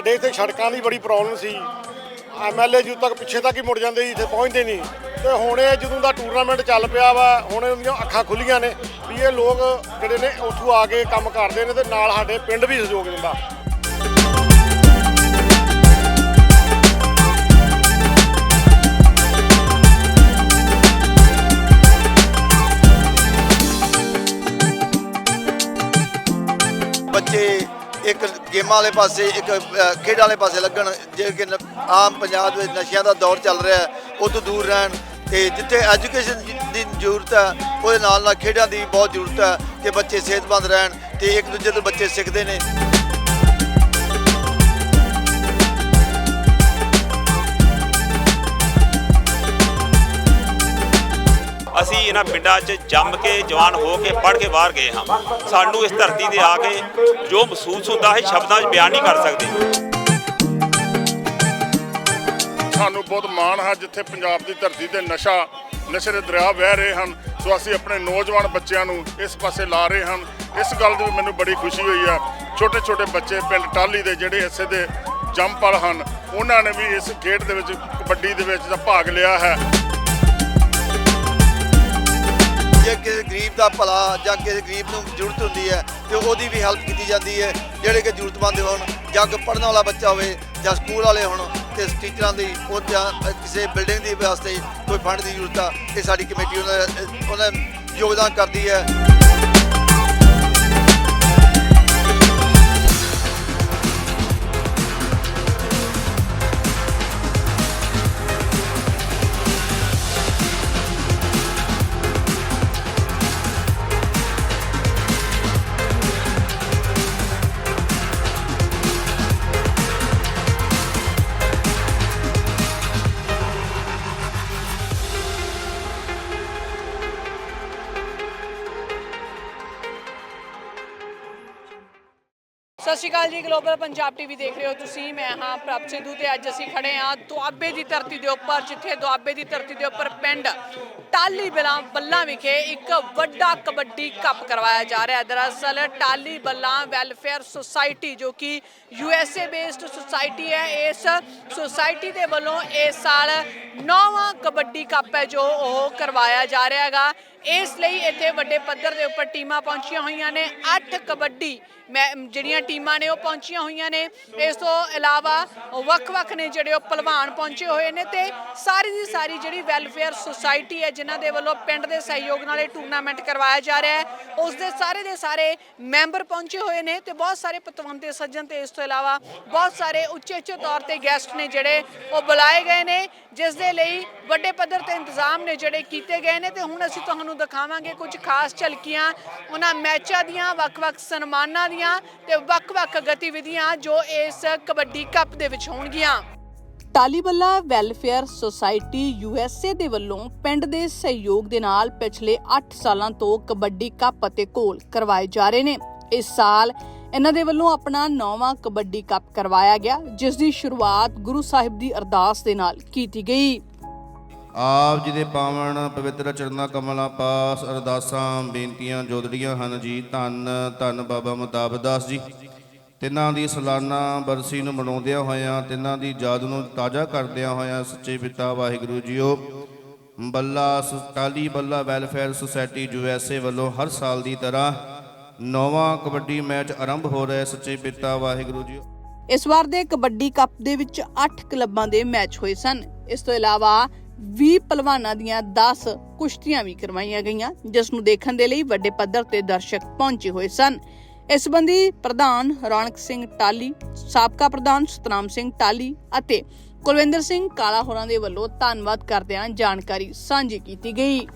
ਸਾਡੇ ਇੱਥੇ ਸੜਕਾਂ ਦੀ ਬੜੀ ਪ੍ਰੋਬਲਮ ਸੀ। ਐਮਐਲਏ ਜੂ ਤੱਕ ਪਿੱਛੇ ਤੱਕ ਹੀ ਮੁੜ ਜਾਂਦੇ ਸੀ, ਇੱਥੇ ਪਹੁੰਚਦੇ ਨਹੀਂ। ਤੇ ਹੁਣ ਇਹ ਜਦੋਂ ਦਾ ਟੂਰਨਾਮੈਂਟ ਚੱਲ ਪਿਆ ਵਾ, ਹੁਣ ਉਹਦੀਆਂ ਅੱਖਾਂ ਖੁੱਲੀਆਂ ਨੇ ਵੀ ਇਹ ਲੋਕ ਜਿਹੜੇ ਨੇ ਉੱਥੋਂ ਆ ਕੇ ਕੰਮ ਕਰਦੇ ਨੇ ਤੇ ਨਾਲ ਸਾਡੇ ਪਿੰਡ ਵੀ ਸਹਿਯੋਗ ਦਿੰਦਾ। ਬੱਚੇ ਇੱਕ ਗੇਮਾਂ ਵਾਲੇ ਪਾਸੇ ਇੱਕ ਅ, ਖੇਡਾਂ ਵਾਲੇ ਪਾਸੇ ਲੱਗਣ ਜੇ ਕਿ ਨ- ਆਮ ਪੰਜਾਬ ਵਿੱਚ ਨਸ਼ਿਆਂ ਦਾ ਦੌਰ ਚੱਲ ਰਿਹਾ ਉਹ ਤੋਂ ਦੂਰ ਰਹਿਣ ਤੇ ਜਿੱਥੇ ਐਜੂਕੇਸ਼ਨ ਦੀ ਜ਼ਰੂਰਤ ਹੈ ਉਹਦੇ ਨਾਲ ਨਾਲ ਖੇਡਾਂ ਦੀ ਬਹੁਤ ਜ਼ਰੂਰਤ ਹੈ ਕਿ ਬੱਚੇ ਸਿਹਤਮੰਦ ਰਹਿਣ ਤੇ ਇੱਕ ਦੂਜੇ ਤੋਂ ਬੱਚੇ ਸਿੱਖਦੇ ਨੇ। ਅਸੀਂ ਇਹਨਾਂ ਪਿੰਡਾਂ 'ਚ ਜੰਮ ਕੇ, ਜਵਾਨ ਹੋ ਕੇ, ਪੜ੍ਹ ਕੇ ਬਾਹਰ ਗਏ ਹਾਂ। ਸਾਨੂੰ ਇਸ ਧਰਤੀ ਤੇ ਆ ਕੇ ਜੋ ਮਹਿਸੂਸ ਹੁੰਦਾ ਹੈ ਸ਼ਬਦਾਂ 'ਚ ਬਿਆਨ ਨਹੀਂ ਕਰ ਸਕਦੇ। ਸਾਨੂੰ ਬਹੁਤ ਮਾਣ ਹੈ ਜਿੱਥੇ ਪੰਜਾਬ ਦੀ ਧਰਤੀ ਤੇ ਨਸ਼ਾ, ਨਸ਼ੇ ਦੇ ਦਰਿਆ ਵਹਿ ਰਹੇ ਹਨ। ਸੋ ਅਸੀਂ ਆਪਣੇ ਨੌਜਵਾਨ ਬੱਚਿਆਂ ਨੂੰ ਇਸ ਪਾਸੇ ਲਾ ਰਹੇ ਹਨ। ਇਸ ਗੱਲ ਦੀ ਵੀ ਮੈਨੂੰ ਬੜੀ ਖੁਸ਼ੀ ਹੋਈ ਹੈ। ਛੋਟੇ ਛੋਟੇ ਬੱਚੇ ਪਿੰਡ ਟਾਲੀ ਦੇ ਜਿਹੜੇ ਇਸੇ ਦੇ ਜੰਮਪਲ ਹਨ, ਉਹਨਾਂ ਨੇ ਵੀ ਇਸ ਖੇਡ ਦੇ ਵਿੱਚ, ਕਬੱਡੀ ਦੇ ਵਿੱਚ ਦਾ ਭਾਗ ਲਿਆ ਹੈ। ਜੇ ਕਿਸੇ ਗਰੀਬ ਦਾ ਭਲਾ ਜਾਂ ਕਿਸੇ ਗਰੀਬ ਨੂੰ ਜ਼ਰੂਰਤ ਹੁੰਦੀ ਹੈ ਤੇ ਉਹਦੀ ਵੀ ਹੈਲਪ ਕੀਤੀ ਜਾਂਦੀ ਹੈ, ਜਿਹੜੇ ਕਿ ਜ਼ਰੂਰਤਮੰਦ ਹੋਣ ਜਾਂ ਕੋਈ ਪੜ੍ਹਨ ਵਾਲਾ ਬੱਚਾ ਹੋਵੇ ਜਾਂ ਸਕੂਲ ਵਾਲੇ ਹੋਣ ਤੇ ਟੀਚਰਾਂ ਦੀ ਉਹ ਜਾਂ ਕਿਸੇ ਬਿਲਡਿੰਗ ਦੀ ਵਾਸਤੇ ਕੋਈ ਫੰਡ ਦੀ ਜ਼ਰੂਰਤ ਆ, ਇਹ ਸਾਡੀ ਕਮੇਟੀ ਉਹਨਾਂ ਦਾ- ਉਹਨਾਂ ਦਾ ਯੋਗਦਾਨ ਕਰਦੀ ਹੈ। ਸ਼੍ਰੀ ਅਕਾਲ ਜੀ ਗਲੋਬਲ ਪੰਜਾਬ ਟੀਵੀ ਦੇਖ ਰਹੇ ਹੋ ਤੁਸੀਂ। ਮੈਂ ਹਾਂ ਪ੍ਰਭ ਸਿੱਧੂ ਤੇ ਅੱਜ ਅਸੀਂ ਖੜੇ ਹਾਂ ਦੁਆਬੇ ਦੀ ਧਰਤੀ ਦੇ ਉੱਪਰ, ਜਿੱਥੇ ਦੁਆਬੇ ਦੀ ਧਰਤੀ ਦੇ ਉੱਪਰ ਪਿੰਡ ਟਾਲੀ ਬਲਾਂ ਬੱਲਾ ਵਿਖੇ ਇੱਕ ਵੱਡਾ ਕਬੱਡੀ ਕੱਪ ਕਰਵਾਇਆ ਜਾ ਰਿਹਾ ਹੈ। ਦਰਅਸਲ ਟਾਲੀ ਬੱਲਾਂ ਵੈਲਫੇਅਰ ਸੁਸਾਇਟੀ, ਜੋ ਕਿ U S A based society ਹੈ, ਇਸ ਸੁਸਾਇਟੀ ਦੇ ਵੱਲੋਂ ਇਸ ਸਾਲ ਨੌਵਾਂ ਕਬੱਡੀ ਕੱਪ ਹੈ ਜੋ ਉਹ ਕਰਵਾਇਆ ਜਾ ਰਿਹਾ ਹੈਗਾ। ਇਸ ਲਈ ਇੱਥੇ ਵੱਡੇ ਪੱਧਰ ਦੇ ਉੱਪਰ ਟੀਮਾਂ ਪਹੁੰਚੀਆਂ ਹੋਈਆਂ ਨੇ। 8 ਕਬੱਡੀ ਮੈਂ, ਜਿਹੜੀਆਂ ਟੀਮਾਂ ਨੇ ਉਹ ਪਹੁੰਚੀਆਂ ਹੋਈਆਂ ਨੇ। ਇਸ ਤੋਂ ਇਲਾਵਾ ਵੱਖ-ਵੱਖ ਨੇ ਜਿਹੜੇ ਉਹ ਪਹਿਲਵਾਨ ਪਹੁੰਚੇ ਹੋਏ ਨੇ ਤੇ ਸਾਰੀ ਦੀ ਸਾਰੀ ਜਿਹੜੀ ਵੈਲਫੇਅਰ ਸੁਸਾਇਟੀ ਹੈ, ਜਿਨ੍ਹਾਂ ਦੇ ਵੱਲੋਂ ਪਿੰਡ ਦੇ ਸਹਿਯੋਗ ਨਾਲ ਇਹ ਟੂਰਨਾਮੈਂਟ ਕਰਵਾਇਆ ਜਾ ਰਿਹਾ ਹੈ, ਉਸ ਦੇ ਸਾਰੇ ਦੇ ਸਾਰੇ ਮੈਂਬਰ ਪਹੁੰਚੇ ਹੋਏ ਨੇ ਤੇ ਬਹੁਤ ਸਾਰੇ ਪਤਵੰਤੇ ਸੱਜਣ ਤੇ ਇਸ ਤੋਂ ਇਲਾਵਾ ਬਹੁਤ ਸਾਰੇ ਉੱਚੇ ਉੱਚੇ ਤੌਰ ਤੇ ਗੈਸਟ ਨੇ ਜਿਹੜੇ ਉਹ ਬੁਲਾਏ ਗਏ ਨੇ, ਜਿਸ ਦੇ ਲਈ ਵੱਡੇ ਪੱਧਰ ਤੇ ਇੰਤਜ਼ਾਮ ਨੇ ਜਿਹੜੇ ਕੀਤੇ ਗਏ ਨੇ ਤੇ ਹੁਣ ਅਸੀਂ ਤੁਹਾਨੂੰ ਦਿਖਾਵਾਂਗੇ ਕੁਝ ਖਾਸ ਝਲਕੀਆਂ, ਉਹਨਾਂ ਮੈਚਾਂ ਦੀਆਂ, ਵੱਖ-ਵੱਖ ਸਨਮਾਨਾਂ ਦੀਆਂ ਤੇ ਵੱਖ-ਵੱਖ ਗਤੀਵਿਧੀਆਂ ਜੋ ਇਸ ਕਬੱਡੀ ਕੱਪ ਦੇ ਵਿੱਚ ਹੋਣਗੀਆਂ। ਟਾਲੀਬੱਲਾ ਵੈਲਫੇਅਰ ਸੁਸਾਇਟੀ ਯੂਐਸਏ ਦੇ ਵੱਲੋਂ ਪਿੰਡ ਦੇ ਸਹਿਯੋਗ ਦੇ ਨਾਲ ਪਿਛਲੇ 8 ਸਾਲਾਂ ਤੋਂ ਕਬੱਡੀ ਕੱਪ ਅਤੇ ਘੋਲ ਕਰਵਾਏ ਜਾ ਰਹੇ ਨੇ। ਇਸ ਸਾਲ ਇਹਨਾਂ ਦੇ ਵੱਲੋਂ ਆਪਣਾ ਨੌਵਾਂ ਕਬੱਡੀ ਕੱਪ ਕਰਵਾਇਆ ਗਿਆ, ਜਿਸ ਦੀ ਸ਼ੁਰੂਆਤ ਗੁਰੂ ਸਾਹਿਬ ਦੀ ਅਰਦਾਸ ਦੇ ਨਾਲ ਕੀਤੀ ਗਈ। ਆਪ ਜੀ ਦੇ ਪਾਵਨ ਪਵਿੱਤਰ ਚਰਨਾਂ ਕਮਲਾਂ ਪਾਸ ਅਰਦਾਸਾਂ, ਬੇਨਤੀਆਂ ਜੋਦੜੀਆਂ ਹਨ ਜੀ। ਧੰਨ ਧੰਨ ਬਾਬਾ ਮੁਤਾਬਦਾਸ ਜੀ। ਤਿੰਨਾਂ ਦੀ ਸਾਲਾਨਾ ਬਰਸੀ ਨੂੰ ਮਨਾਉਂਦਿਆਂ ਹੋਇਆਂ, ਤਿੰਨਾਂ ਦੀ ਯਾਦ ਨੂੰ ਤਾਜ਼ਾ ਕਰਦਿਆਂ ਹੋਇਆਂ ਸੱਚੇ ਪਿਤਾ ਵਾਹਿਗੁਰੂ ਜੀਓ, ਬੱਲਾ ਸ- Tali Balla welfare society USA ਵੱਲੋਂ ਹਰ ਸਾਲ ਦੀ ਤਰ੍ਹਾਂ ਨੌਵਾਂ ਕਬੱਡੀ ਮੈਚ ਆਰੰਭ ਹੋ ਰਿਹਾ ਸੱਚੇ ਪਿਤਾ ਵਾਹਿਗੁਰੂ ਜੀ ਇਸ ਵਾਰ ਦੇ ਕਬੱਡੀ ਕੱਪ ਦੇ ਵਿੱਚ 8 ਕਲੱਬਾਂ ਦੇ ਮੈਚ ਹੋਏ ਸਨ। ਇਸ ਤੋਂ ਇਲਾਵਾ 20 ਪਹਿਲਵਾਨਾਂ ਦੀਆਂ 10 ਕੁਸ਼ਤੀਆਂ ਵੀ ਕਰਵਾਈਆਂ ਗਈਆਂ, ਜਿਸ ਨੂੰ ਦੇਖਣ ਦੇ ਲਈ ਵੱਡੇ ਪੱਧਰ ਤੇ ਦਰਸ਼ਕ ਪਹੁੰਚੇ ਹੋਏ ਸਨ। ਇਸ ਸੰਬੰਧੀ ਪ੍ਰਧਾਨ ਰੌਣਕ ਸਿੰਘ ਟਾਲੀ, ਸਾਬਕਾ ਪ੍ਰਧਾਨ ਸਤਨਾਮ ਸਿੰਘ ਟਾਲੀ ਅਤੇ ਕੁਲਵਿੰਦਰ ਸਿੰਘ ਕਾਲਾ ਹੋਰਾਂ ਦੇ ਵੱਲੋਂ ਧੰਨਵਾਦ ਕਰਦਿਆਂ ਜਾਣਕਾਰੀ ਸਾਂਝੀ ਕੀਤੀ ਗਈ।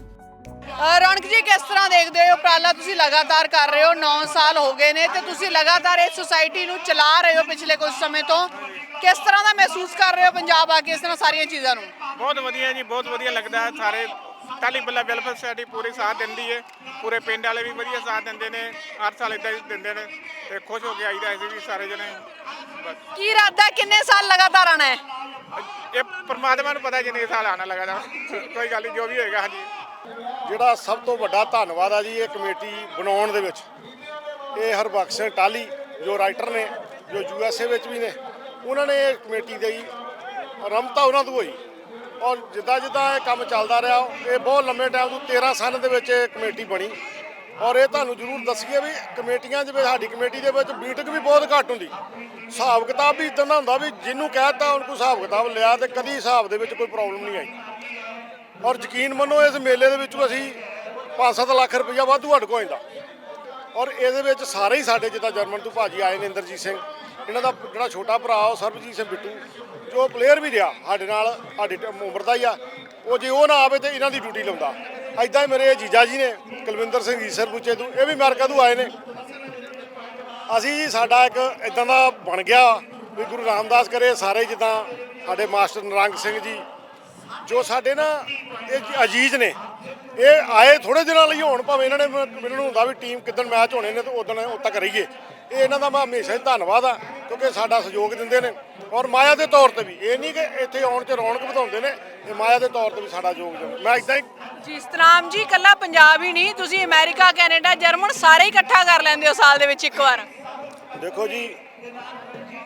ਰੌਣਕ ਜੀ ਕਿਸ ਤਰ੍ਹਾਂ ਦੇਖਦੇ ਹੋ? ਉਪਰਾਲਾ ਤੁਸੀਂ ਲਗਾਤਾਰ ਕਰ ਰਹੇ ਹੋ 9 ਸਾਲ ਹੋ ਗਏ ਨੇ ਤੇ ਤੁਸੀਂ ਲਗਾਤਾਰ ਇਸ ਸੁਸਾਇਟੀ ਨੂੰ ਚਲਾ ਰਹੇ ਹੋ ਪਿਛਲੇ ਕੁਝ ਸਮੇਂ ਤੋਂ। ਕਿਸ ਤਰ੍ਹਾਂ ਦਾ ਮਹਿਸੂਸ ਕਰ ਰਹੇ ਹੋ ਪੰਜਾਬ ਆ ਕੇ ਇਸ ਤਰ੍ਹਾਂ ਸਾਰੀਆਂ ਚੀਜ਼ਾਂ ਨੂੰ? ਬਹੁਤ ਵਧੀਆ ਜੀ ਬਹੁਤ ਵਧੀਆ ਲੱਗਦਾ ਹੈ ਸਾਰੇ। ਟਾਲੀ ਬੱਲਾ ਵੈਲਫੇਅਰ ਸੋਸਾਇਟੀ ਪੂਰੀ ਸਾਥ ਦਿੰਦੀ ਹੈ। ਪੂਰੇ ਪਿੰਡ ਵਾਲੇ ਵੀ ਵਧੀਆ ਸਾਥ ਦਿੰਦੇ ਨੇ ਹਰ ਸਾਲ ਇਦਾਂ ਹੀ ਦਿੰਦੇ ਨੇ ਤੇ ਖੁਸ਼ ਹੋ ਕੇ ਆਈਦਾ ਅਸੀਂ ਵੀ ਸਾਰੇ ਜਣੇ। ਬਸ। ਕੀ ਇਰਾਦਾ ਕਿੰਨੇ ਸਾਲ ਲਗਾਤਾਰ ਆਣਾ ਹੈ? ਇਹ ਪਰਮਾਤਮਾ ਨੂੰ ਪਤਾ ਜਿੰਨੇ ਸਾਲ ਆਣਾ ਲਗਾਦਾ ਕੋਈ ਗੱਲ ਨਹੀਂ ਜੋ ਵੀ ਹੋਏਗਾ ਹਾਂਜੀ। ਜਿਹੜਾ ਸਭ ਤੋਂ ਵੱਡਾ ਧੰਨਵਾਦ ਆ ਜੀ ਇਹ ਕਮੇਟੀ ਬਣਾਉਣ ਦੇ ਵਿੱਚ। ਇਹ ਹਰਬਖਸ਼ ਸਿੰਘ ਟਾਲੀ ਜੋ ਰਾਈਟਰ ਨੇ, ਜੋ ਯੂਐਸਏ ਵਿੱਚ ਵੀ ਨੇ, ਉਹਨਾਂ ਨੇ ਇਹ ਕਮੇਟੀ ਦੀ ਰਮਤਾ ਉਹਨਾਂ ਤੋਂ ਹੋਈ। ਔਰ ਜਿੱਦਾਂ ਜਿੱਦਾਂ ਇਹ ਕੰਮ ਚੱਲਦਾ ਰਿਹਾ, ਇਹ ਬਹੁਤ ਲੰਮੇ ਟਾਈਮ ਤੋਂ 13 ਸਾਲ ਦੇ ਵਿੱਚ ਇਹ ਕਮੇਟੀ ਬਣੀ। ਔਰ ਇਹ ਤੁਹਾਨੂੰ ਜ਼ਰੂਰ ਦੱਸੀਏ ਵੀ ਕਮੇਟੀਆਂ ਜਿਵੇਂ ਸਾਡੀ ਕਮੇਟੀ ਦੇ ਵਿੱਚ ਮੀਟਿੰਗ ਵੀ ਬਹੁਤ ਘੱਟ ਹੁੰਦੀ। ਹਿਸਾਬ ਕਿਤਾਬ ਵੀ ਇਦਾਂ ਦਾ ਹੁੰਦਾ ਵੀ ਜਿਹਨੂੰ ਕਹਿਤਾ ਉਹਨੂੰ ਕੋਈ ਹਿਸਾਬ ਕਿਤਾਬ ਲਿਆ ਤੇ ਕਦੀ ਹਿਸਾਬ ਦੇ ਵਿੱਚ ਕੋਈ ਪ੍ਰੋਬਲਮ ਨਹੀਂ ਆਈ। ਔਰ ਯਕੀਨ ਮੰਨੋ, ਇਸ ਮੇਲੇ ਦੇ ਵਿੱਚੋਂ ਅਸੀਂ 5-7 ਲੱਖ ਰੁਪਈਆ ਵਾਧੂ ਹੱਡ ਕੋਇੰਦਾ ਔਰ ਇਹਦੇ ਵਿੱਚ ਸਾਰੇ ਹੀ ਸਾਡੇ, ਜਿੱਦਾਂ ਜਰਮਨ ਤੋਂ ਭਾਜੀ ਆਏ ਨੇ ਇੰਦਰਜੀਤ ਸਿੰਘ, ਇਹਨਾਂ ਦਾ ਜਿਹੜਾ ਛੋਟਾ ਭਰਾ, ਉਹ ਸਰਬਜੀਤ ਸਿੰਘ ਬਿੱਟੂ, ਜੋ ਪਲੇਅਰ ਵੀ ਰਿਹਾ ਸਾਡੇ ਨਾਲ, ਸਾਡੀ ਟ- ਉਮਰ ਦਾ ਹੀ ਆ, ਉਹ ਜੇ ਉਹ ਨਾ ਆਵੇ ਤੇ ਇਹਨਾਂ ਦੀ ਡਿਊਟੀ ਲਾਉਂਦਾ। ਐਦਾਂ ਹੀ ਮੇਰੇ ਜੀਜਾ ਜੀ ਨੇ, ਕੁਲਵਿੰਦਰ ਸਿੰਘ ਈਸਰ ਪੁੱਛੇ ਤੋਂ, ਇਹ ਵੀ ਅਮਰੀਕਾ ਤੋਂ ਆਏ ਨੇ। ਅਸੀਂ ਜੀ ਸਾਡਾ ਇੱਕ ਇਦਾਂ ਦਾ ਬਣ ਗਿਆ ਵੀ ਗੁਰੂ ਰਾਮਦਾਸ ਕਰੇ, ਸਾਰੇ ਜਿੱਦਾਂ ਸਾਡੇ ਮਾਸਟਰ ਨਰੰਗ ਸਿੰਘ ਜੀ ਜੋ ਸਾਡੇ ਨਾ ਇਹ ਅਜੀਜ਼ ਨੇ ਇਹ ਆਏ ਥੋੜੇ ਦਿਨਾਂ ਲਈ ਹੋਣ ਭਾਵੇਂ ਇਹਨਾਂ ਨੇ ਮੈਨੂੰ ਹੁੰਦਾ ਵੀ ਟੀਮ ਕਿੱਦਣ ਮੈਚ ਹੋਣੇ ਨੇ ਤੇ ਉਦੋਂ ਉਦੋਂ ਤੱਕ ਰਹੀਏ ਇਹ ਇਹਨਾਂ ਦਾ ਮੈਂ ਹਮੇਸ਼ਾ ਹੀ ਧੰਨਵਾਦ ਆ ਕਿਉਂਕਿ ਸਾਡਾ ਸਹਿਯੋਗ ਦਿੰਦੇ ਨੇ। ਔਰ ਮਾਇਆ ਦੇ ਤੌਰ ਤੇ ਵੀ ਇਹ ਨਹੀਂ ਕਿ ਇੱਥੇ ਆਉਣ 'ਚ ਰੌਣਕ ਵਧਾਉਂਦੇ ਨੇ ਇਹ ਮਾਇਆ ਦੇ ਤੌਰ ਤੇ ਵੀ ਸਾਡਾ ਯੋਗਦਾਨ ਮੈਂ ਇਦਾਂ ਹੀ ਜੀ ਸਤਨਾਮ ਜੀ ਕੱਲਾ ਪੰਜਾਬ ਹੀ ਨਹੀਂ ਤੁਸੀਂ ਅਮਰੀਕਾ ਕੈਨੇਡਾ ਜਰਮਨ ਸਾਰੇ ਇਕੱਠਾ ਕਰ ਲੈਂਦੇ ਹੋ ਸਾਲ ਦੇ ਵਿੱਚ ਇੱਕ ਵਾਰ। ਦੇਖੋ ਜੀ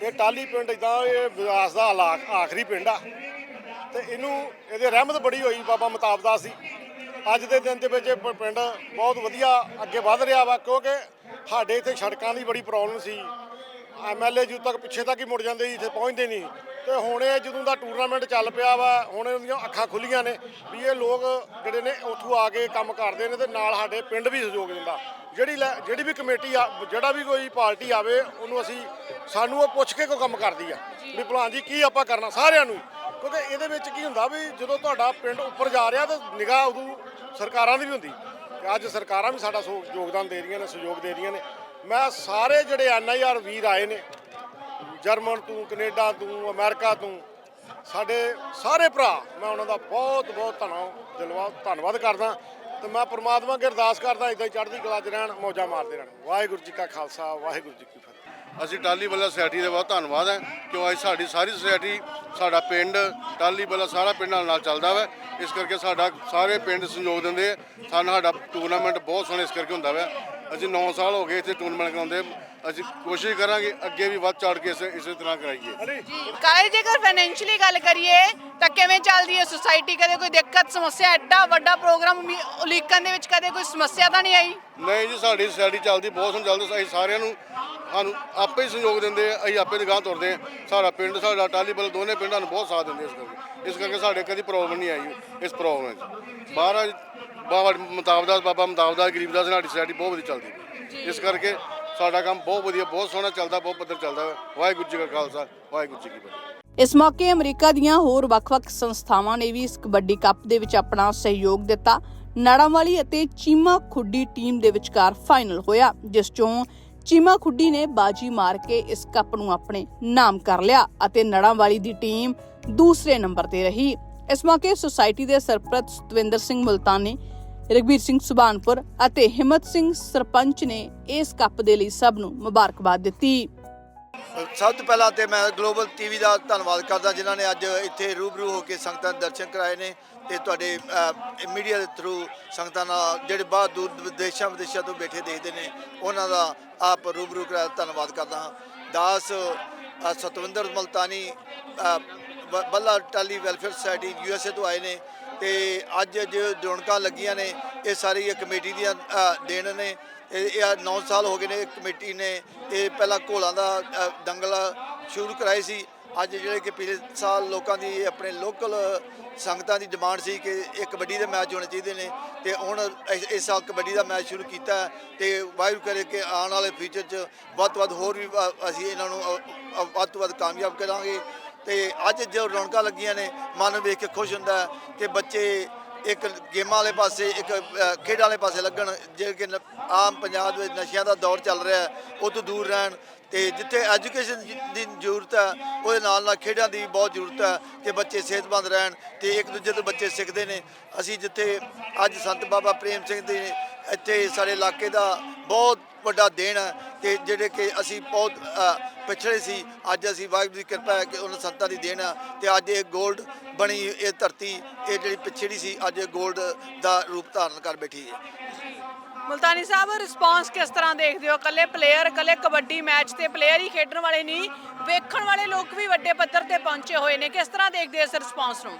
ਇਹ ਟਾਲੀ ਪਿੰਡ ਇਦਾਂ ਇਹ ਵਿਰਾਸ ਦਾ ਆਖਰੀ ਪਿੰਡ ਆ। ਤੇ ਇਹਨੂੰ ਇਹਦੇ ਰਹਿਮਤ ਬੜੀ ਹੋਈ ਬਾਬਾ ਮਤਾਬ ਦਾਸ ਦੀ। ਅੱਜ ਦੇ ਦਿਨ ਦੇ ਵਿੱਚ ਇਹ ਪਿੰਡ ਬਹੁਤ ਵਧੀਆ ਅੱਗੇ ਵਧ ਰਿਹਾ ਵਾ, ਕਿਉਂਕਿ ਸਾਡੇ ਇੱਥੇ ਸੜਕਾਂ ਦੀ ਬੜੀ ਪ੍ਰੋਬਲਮ ਸੀ। ਐਮਐਲਏ ਜੂ ਤੱਕ ਪਿੱਛੇ ਤੱਕ ਹੀ ਮੁੜ ਜਾਂਦੇ ਸੀ, ਇੱਥੇ ਪਹੁੰਚਦੇ ਨਹੀਂ। ਤੇ ਹੁਣ ਇਹ ਜਦੋਂ ਦਾ ਟੂਰਨਾਮੈਂਟ ਚੱਲ ਪਿਆ ਵਾ, ਹੁਣ ਇਹਨਾਂ ਦੀਆਂ ਅੱਖਾਂ ਖੁੱਲੀਆਂ ਨੇ ਵੀ ਇਹ ਲੋਕ ਜਿਹੜੇ ਨੇ ਉੱਥੋਂ ਆ ਕੇ ਕੰਮ ਕਰਦੇ ਨੇ ਤੇ ਨਾਲ ਸਾਡੇ ਪਿੰਡ ਵੀ ਸਹਿਯੋਗ ਦਿੰਦਾ। ਜਿਹੜੀ ਲੈ- ਜਿਹੜੀ ਵੀ ਕਮੇਟੀ ਆ, ਜਿਹੜਾ ਵੀ ਕੋਈ ਪਾਰਟੀ ਆਵੇ, ਉਹਨੂੰ ਅਸੀਂ, ਸਾਨੂੰ ਉਹ ਪੁੱਛ ਕੇ ਕੋਈ ਕੰਮ ਕਰਦੀ ਆ। ਵੀ ਭਲਵਾਨ ਜੀ, ਕੀ ਆਪਾਂ ਕਰਨਾ ਸਾਰਿਆਂ ਨੂੰ? ਕਿਉਂਕਿ ਇਹਦੇ ਵਿੱਚ ਕੀ ਹੁੰਦਾ ਵੀ ਜਦੋਂ ਤੁਹਾਡਾ ਪਿੰਡ ਉੱਪਰ ਜਾ ਰਿਹਾ ਤਾਂ ਨਿਗਾਹ ਉਦੋਂ ਸਰਕਾਰਾਂ ਦੀ ਵੀ ਹੁੰਦੀ। ਤੇ ਅੱਜ ਸਰਕਾਰਾਂ ਵੀ ਸਾਡਾ ਸੋ- ਯੋਗਦਾਨ ਦੇ ਰਹੀਆਂ ਨੇ, ਸਹਿਯੋਗ ਦੇ ਰਹੀਆਂ ਨੇ। ਮੈਂ ਸਾਰੇ ਜਿਹੜੇ ਐਨਆਈਆਰ ਵੀਰ ਆਏ ਨੇ, ਜਰਮਨ ਤੋਂ, ਕੈਨੇਡਾ ਤੋਂ, ਅਮਰੀਕਾ ਤੋਂ, ਸਾਡੇ ਸਾਰੇ ਭਰਾ, ਮੈਂ ਉਹਨਾਂ ਦਾ ਬਹੁਤ ਬਹੁਤ ਧੰਨਵਾਦ ਦਿਲਵਾ ਧੰਨਵਾਦ ਕਰਦਾ। ਤੇ ਮੈਂ ਪ੍ਰਮਾਤਮਾ ਅੱਗੇ ਅਰਦਾਸ ਕਰਦਾ ਇਦਾਂ ਹੀ ਚੜ੍ਹਦੀ ਕਲਾ 'ਚ ਰਹਿਣ, ਮੌਜਾਂ ਮਾਰਦੇ ਰਹਿਣ। ਵਾਹਿਗੁਰੂ ਜੀ ਕਾ ਖਾਲਸਾ, ਵਾਹਿਗੁਰੂ ਜੀ ਕੀ ਫਤਿਹ। ਅਸੀਂ ਟਾਲੀ ਬੱਲਾ ਸੁਸਾਇਟੀ ਦੇ ਬਹੁਤ ਧੰਨਵਾਦ ਹੈ ਕਿਉਂ ਅੱਜ ਸਾਡੀ ਸਾਰੀ ਸੋਸਾਇਟੀ, ਸਾਡਾ ਪਿੰਡ ਟਾਲੀ ਬੱਲਾ ਸਾਰਾ ਪਿੰਡ ਨਾਲ ਨਾਲ ਚੱਲਦਾ ਵਾ। ਇਸ ਕਰਕੇ ਸਾਡਾ ਸਾਰੇ ਪਿੰਡ ਸਹਿਯੋਗ ਦਿੰਦੇ ਆ। ਸਾਨੂੰ ਸਾਡਾ ਟੂਰਨਾਮੈਂਟ ਬਹੁਤ ਸੋਹਣਾ ਇਸ ਕਰਕੇ ਹੁੰਦਾ ਵਾ। ਅਸੀਂ 9 ਸਾਲ ਹੋ ਗਏ ਇੱਥੇ ਟੂਰਨਾਮੈਂਟ ਕਰਾਉਂਦੇ ਅਸੀਂ ਕੋਸ਼ਿਸ਼ ਕਰਾਂਗੇ ਅੱਗੇ ਵੀ ਵੱਧ ਚੜ ਕੇ ਇਸੇ ਇਸੇ ਤਰ੍ਹਾਂ ਕਰਾਈਏ। ਜੀ ਕਾਲੇ ਜੇਕਰ ਫਾਈਨੈਂਸ਼ੀਅਲੀ ਗੱਲ ਕਰੀਏ ਤਾਂ ਕਿਵੇਂ ਚੱਲਦੀ ਹੈ ਸੁਸਾਇਟੀ ਕਦੇ ਕੋਈ ਦਿੱਕਤ ਸਮੱਸਿਆ ਐਡਾ ਵੱਡਾ ਪ੍ਰੋਗਰਾਮ ਉਮੀ- ਉਲੀਕਣ ਦੇ ਵਿੱਚ ਕਦੇ ਕੋਈ ਸਮੱਸਿਆ ਤਾਂ ਨਹੀਂ ਆਈ? ਨਹੀਂ ਜੀ ਸਾਡੀ ਸੁਸਾਇਟੀ ਚੱਲਦੀ ਬਹੁਤ ਸੋਹਣੀ ਚੱਲਦੀ ਅਸੀਂ ਸਾਰਿਆਂ ਨੂੰ ਸਾਨੂੰ ਆਪੇ ਹੀ ਸਹਿਯੋਗ ਦਿੰਦੇ ਆ ਅਸੀਂ ਆਪੇ ਦੁਕਾਨ ਤੁਰਦੇ ਆ। ਸਾਡਾ ਪਿੰਡ ਸਾਡਾ ਟਾਲੀ ਬੱਲਾ ਦੋਨੇ ਪਿੰਡਾਂ ਨੂੰ ਬਹੁਤ ਸਾਥ ਦਿੰਦੇ ਇਸ ਕਰਕੇ। ਇਸ ਕਰਕੇ ਸਾਡੇ ਕਦੀ ਪ੍ਰੋਬਲਮ ਨਹੀਂ ਆਈ ਇਸ ਪ੍ਰੋਬਲਮ 'ਚ ਮਹਾਰਾਜ ਬਾਬਾ ਮੁਤਾਬਦਾਸ ਬਾਬਾ ਮੁਤਾਬਦਾਸ ਗਰੀਬਦਾਸ ਸਾਡੀ ਸੁਸਾਇਟੀ ਬਹੁਤ ਵਧੀਆ ਚੱਲਦੀ। ਇਸ ਕਰਕੇ ਸਾਡਾ ਕੰਮ ਬਹੁਤ ਵਧੀਆ, ਬਹੁਤ ਸੋਹਣਾ ਚੱਲਦਾ, ਬਹੁਤ ਪੱਧਰ ਚੱਲਦਾ। ਵਾਹਿਗੁਰੂ ਜੀ ਕਾ ਖਾਲਸਾ, ਵਾਹਿਗੁਰੂ ਜੀ ਕੀ ਫਤਿਹ। ਇਸ ਮੌਕੇ ਅਮਰੀਕਾ ਦੀਆਂ ਹੋਰ ਵੱਖ-ਵੱਖ ਸੰਸਥਾਵਾਂ ਨੇ ਵੀ ਇਸ ਕਬੱਡੀ ਕੱਪ ਦੇ ਵਿੱਚ ਆਪਣਾ ਸਹਿਯੋਗ ਦਿੱਤਾ। ਨਾੜਾਂਵਾਲੀ ਅਤੇ ਚੀਮਾ ਖੁੱਡੀ ਟੀਮ ਦੇ ਵਿਚਕਾਰ ਫਾਈਨਲ ਹੋਇਆ, ਜਿਸ ਚੋਂ ਚੀਮਾ ਖੁੱਡੀ ਨੇ ਬਾਜੀ ਮਾਰ ਕੇ ਇਸ ਕੱਪ ਨੂੰ ਆਪਣੇ ਨਾਮ ਕਰ ਲਿਆ ਅਤੇ ਨੜਾਂਵਾਲੀ ਦੀ ਟੀਮ ਦੂਸਰੇ ਨੰਬਰ ਤੇ ਰਹੀ। ਇਸ ਮੌਕੇ ਸੁਸਾਇਟੀ ਦੇ ਸਰਪ੍ਰਸਤ ਸਤਵਿੰਦਰ ਸਿੰਘ ਮੁਲਤਾਨੀ ਰਗਵੀਰ ਸਿੰਘ ਸੁਬਾਨਪੁਰ ਅਤੇ ਹਿੰਮਤ ਸਿੰਘ ਸਰਪੰਚ ਨੇ ਇਸ ਕੱਪ ਦੇ ਲਈ ਸਭ ਨੂੰ ਮੁਬਾਰਕਬਾਦ ਦਿੱਤੀ। ਸਭ ਤੋਂ ਪਹਿਲਾਂ ਤੇ ਮੈਂ ਗਲੋਬਲ ਟੀਵੀ ਦਾ ਧੰਨਵਾਦ ਕਰਦਾ, ਜਿਨ੍ਹਾਂ ਨੇ ਅੱਜ ਇੱਥੇ ਰੂਬਰੂ ਹੋ ਕੇ ਸੰਗਤਾਂ ਦੇ ਦਰਸ਼ਨ ਕਰਾਏ ਨੇ ਤੇ ਤੁਹਾਡੇ ਮੀਡੀਆ ਦੇ ਥਰੂ ਸੰਗਤਾਂ ਨਾਲ ਜਿਹੜੇ ਬਾਹਰ ਦੂਰ ਦੇਸ਼ਾਂ ਵਿਦੇਸ਼ਾਂ ਤੋਂ ਬੈਠੇ ਦੇਖਦੇ ਨੇ, ਉਹਨਾਂ ਦਾ ਆਪ ਰੂਬਰੂ ਕਰਾਇਆ ਧੰਨਵਾਦ ਕਰਦਾ ਹਾਂ। ਦਾਸ ਸਤਵਿੰਦਰ ਮਲਤਾਨੀ ਬ- Balla Tali welfare society U S A ਤੋਂ ਆਏ ਨੇ। ਤੇ ਅੱਜ ਜੋ ਰੌਣਕਾਂ ਲੱਗੀਆਂ ਨੇ ਇਹ ਸਾਰੀ ਇਹ ਕਮੇਟੀ ਦੀਆਂ ਦੇਣ ਨੇ। ਇਹ ਇਹ 9 ਸਾਲ ਹੋ ਗਏ ਨੇ ਕਮੇਟੀ ਨੇ ਇਹ ਪਹਿਲਾਂ ਘੋਲਾਂ ਦਾ ਅ, ਦੰਗਲ ਸ਼ੁਰੂ ਕਰਾਈ ਸੀ। ਅੱਜ ਜਿਹੜੇ ਕਿ ਪਿਛਲੇ ਸਾਲ ਲੋਕਾਂ ਦੀ ਆਪਣੇ ਲੋਕਲ ਸੰਗਤਾਂ ਦੀ ਡਿਮਾਂਡ ਸੀ ਕਿ ਇਹ ਕਬੱਡੀ ਦੇ ਮੈਚ ਹੋਣੇ ਚਾਹੀਦੇ ਨੇ ਤੇ ਹੁਣ ਇਸ ਸਾਲ ਕਬੱਡੀ ਦਾ ਮੈਚ ਸ਼ੁਰੂ ਕੀਤਾ ਹੈ ਤੇ ਵਾਹਿਗੁਰੂ ਕਰੇ ਕਿ ਆਉਣ ਵਾਲੇ ਫਿਊਚਰ 'ਚ ਵੱਧ ਤੋਂ ਵੱਧ ਹੋਰ ਵੀ ਅਸੀਂ ਇਹਨਾਂ ਨੂੰ ਵੱਧ ਤੋਂ ਵੱਧ ਕਾਮਯਾਬ ਕਰਾਂਗੇ। ਤੇ ਅੱਜ ਜੋ ਰੌਣਕਾਂ ਲੱਗੀਆਂ ਨੇ ਮਨ ਵੇਖ ਕੇ ਖੁਸ਼ ਹੁੰਦਾ ਕਿ ਬੱਚੇ ਇੱਕ ਗੇਮਾਂ ਵਾਲੇ ਪਾਸੇ ਇੱਕ ਅ, ਖੇਡਾਂ ਵਾਲੇ ਪਾਸੇ ਲੱਗਣ ਜਿਹੜੇ ਕਿ ਨ- ਆਮ ਪੰਜਾਬ ਦੇ ਵਿੱਚ ਨਸ਼ਿਆਂ ਦਾ ਦੌਰ ਚੱਲ ਰਿਹਾ ਹੈ ਉਹ ਤੋਂ ਦੂਰ ਰਹਿਣ ਤੇ ਜਿੱਥੇ ਐਜੂਕੇਸ਼ਨ ਦੀ ਜ਼ਰੂਰਤ ਹੈ ਉਹਦੇ ਨਾਲ ਨਾਲ ਖੇਡਾਂ ਦੀ ਬਹੁਤ ਜ਼ਰੂਰਤ ਹੈ ਕਿ ਬੱਚੇ ਸਿਹਤਮੰਦ ਰਹਿਣ ਤੇ ਇੱਕ ਦੂਜੇ ਤੋਂ ਬੱਚੇ ਸਿੱਖਦੇ ਨੇ। ਅਸੀਂ ਜਿੱਥੇ ਅੱਜ ਸੰਤ ਬਾਬਾ ਪ੍ਰੇਮ ਸਿੰਘ ਦੇ ਇੱਥੇ ਸਾਡੇ ਇਲਾਕੇ ਦਾ ਬਹੁਤ ਵੱਡਾ ਦੇਣ ਹੈ ਕਿ ਜਿਹੜੇ ਕਿ ਅਸੀਂ ਬਹੁਤ ਪਿਛੜੇ ਸੀ। ਅੱਜ ਅਸੀਂ ਵਾਹਿਗੁਰੂ ਦੀ ਕਿਰਪਾ ਹੈ ਕਿ ਉਹਨਾਂ ਸੰਤਾਂ ਦੀ ਦੇਣ ਹੈ ਤੇ ਅੱਜ ਇਹ 골ਡ ਬਣੀ ਇਹ ਧਰਤੀ, ਇਹ ਜਿਹੜੀ ਪਿਛੜੀ ਸੀ, ਅੱਜ ਇਹ 골ਡ ਦਾ ਰੂਪ ਧਾਰਨ ਕਰ ਬੈਠੀ ਹੈ। ਮੁਲਤਾਨੀ ਸਾਹਿਬ ਰਿਸਪਾਂਸ ਕਿਸ ਤਰ੍ਹਾਂ ਦੇਖਦੇ ਹੋ? ਕੱਲੇ ਪਲੇਅਰ ਕੱਲੇ ਕਬੱਡੀ ਮੈਚ ਤੇ ਪਲੇਅਰ ਹੀ ਖੇਡਣ ਵਾਲੇ ਨਹੀਂ, ਵੇਖਣ ਵਾਲੇ ਲੋਕ ਵੀ ਵੱਡੇ ਪੱਧਰ ਤੇ ਪਹੁੰਚੇ ਹੋਏ ਨੇ। ਕਿਸ ਤਰ੍ਹਾਂ ਦੇਖਦੇ ਇਸ ਰਿਸਪਾਂਸ ਨੂੰ?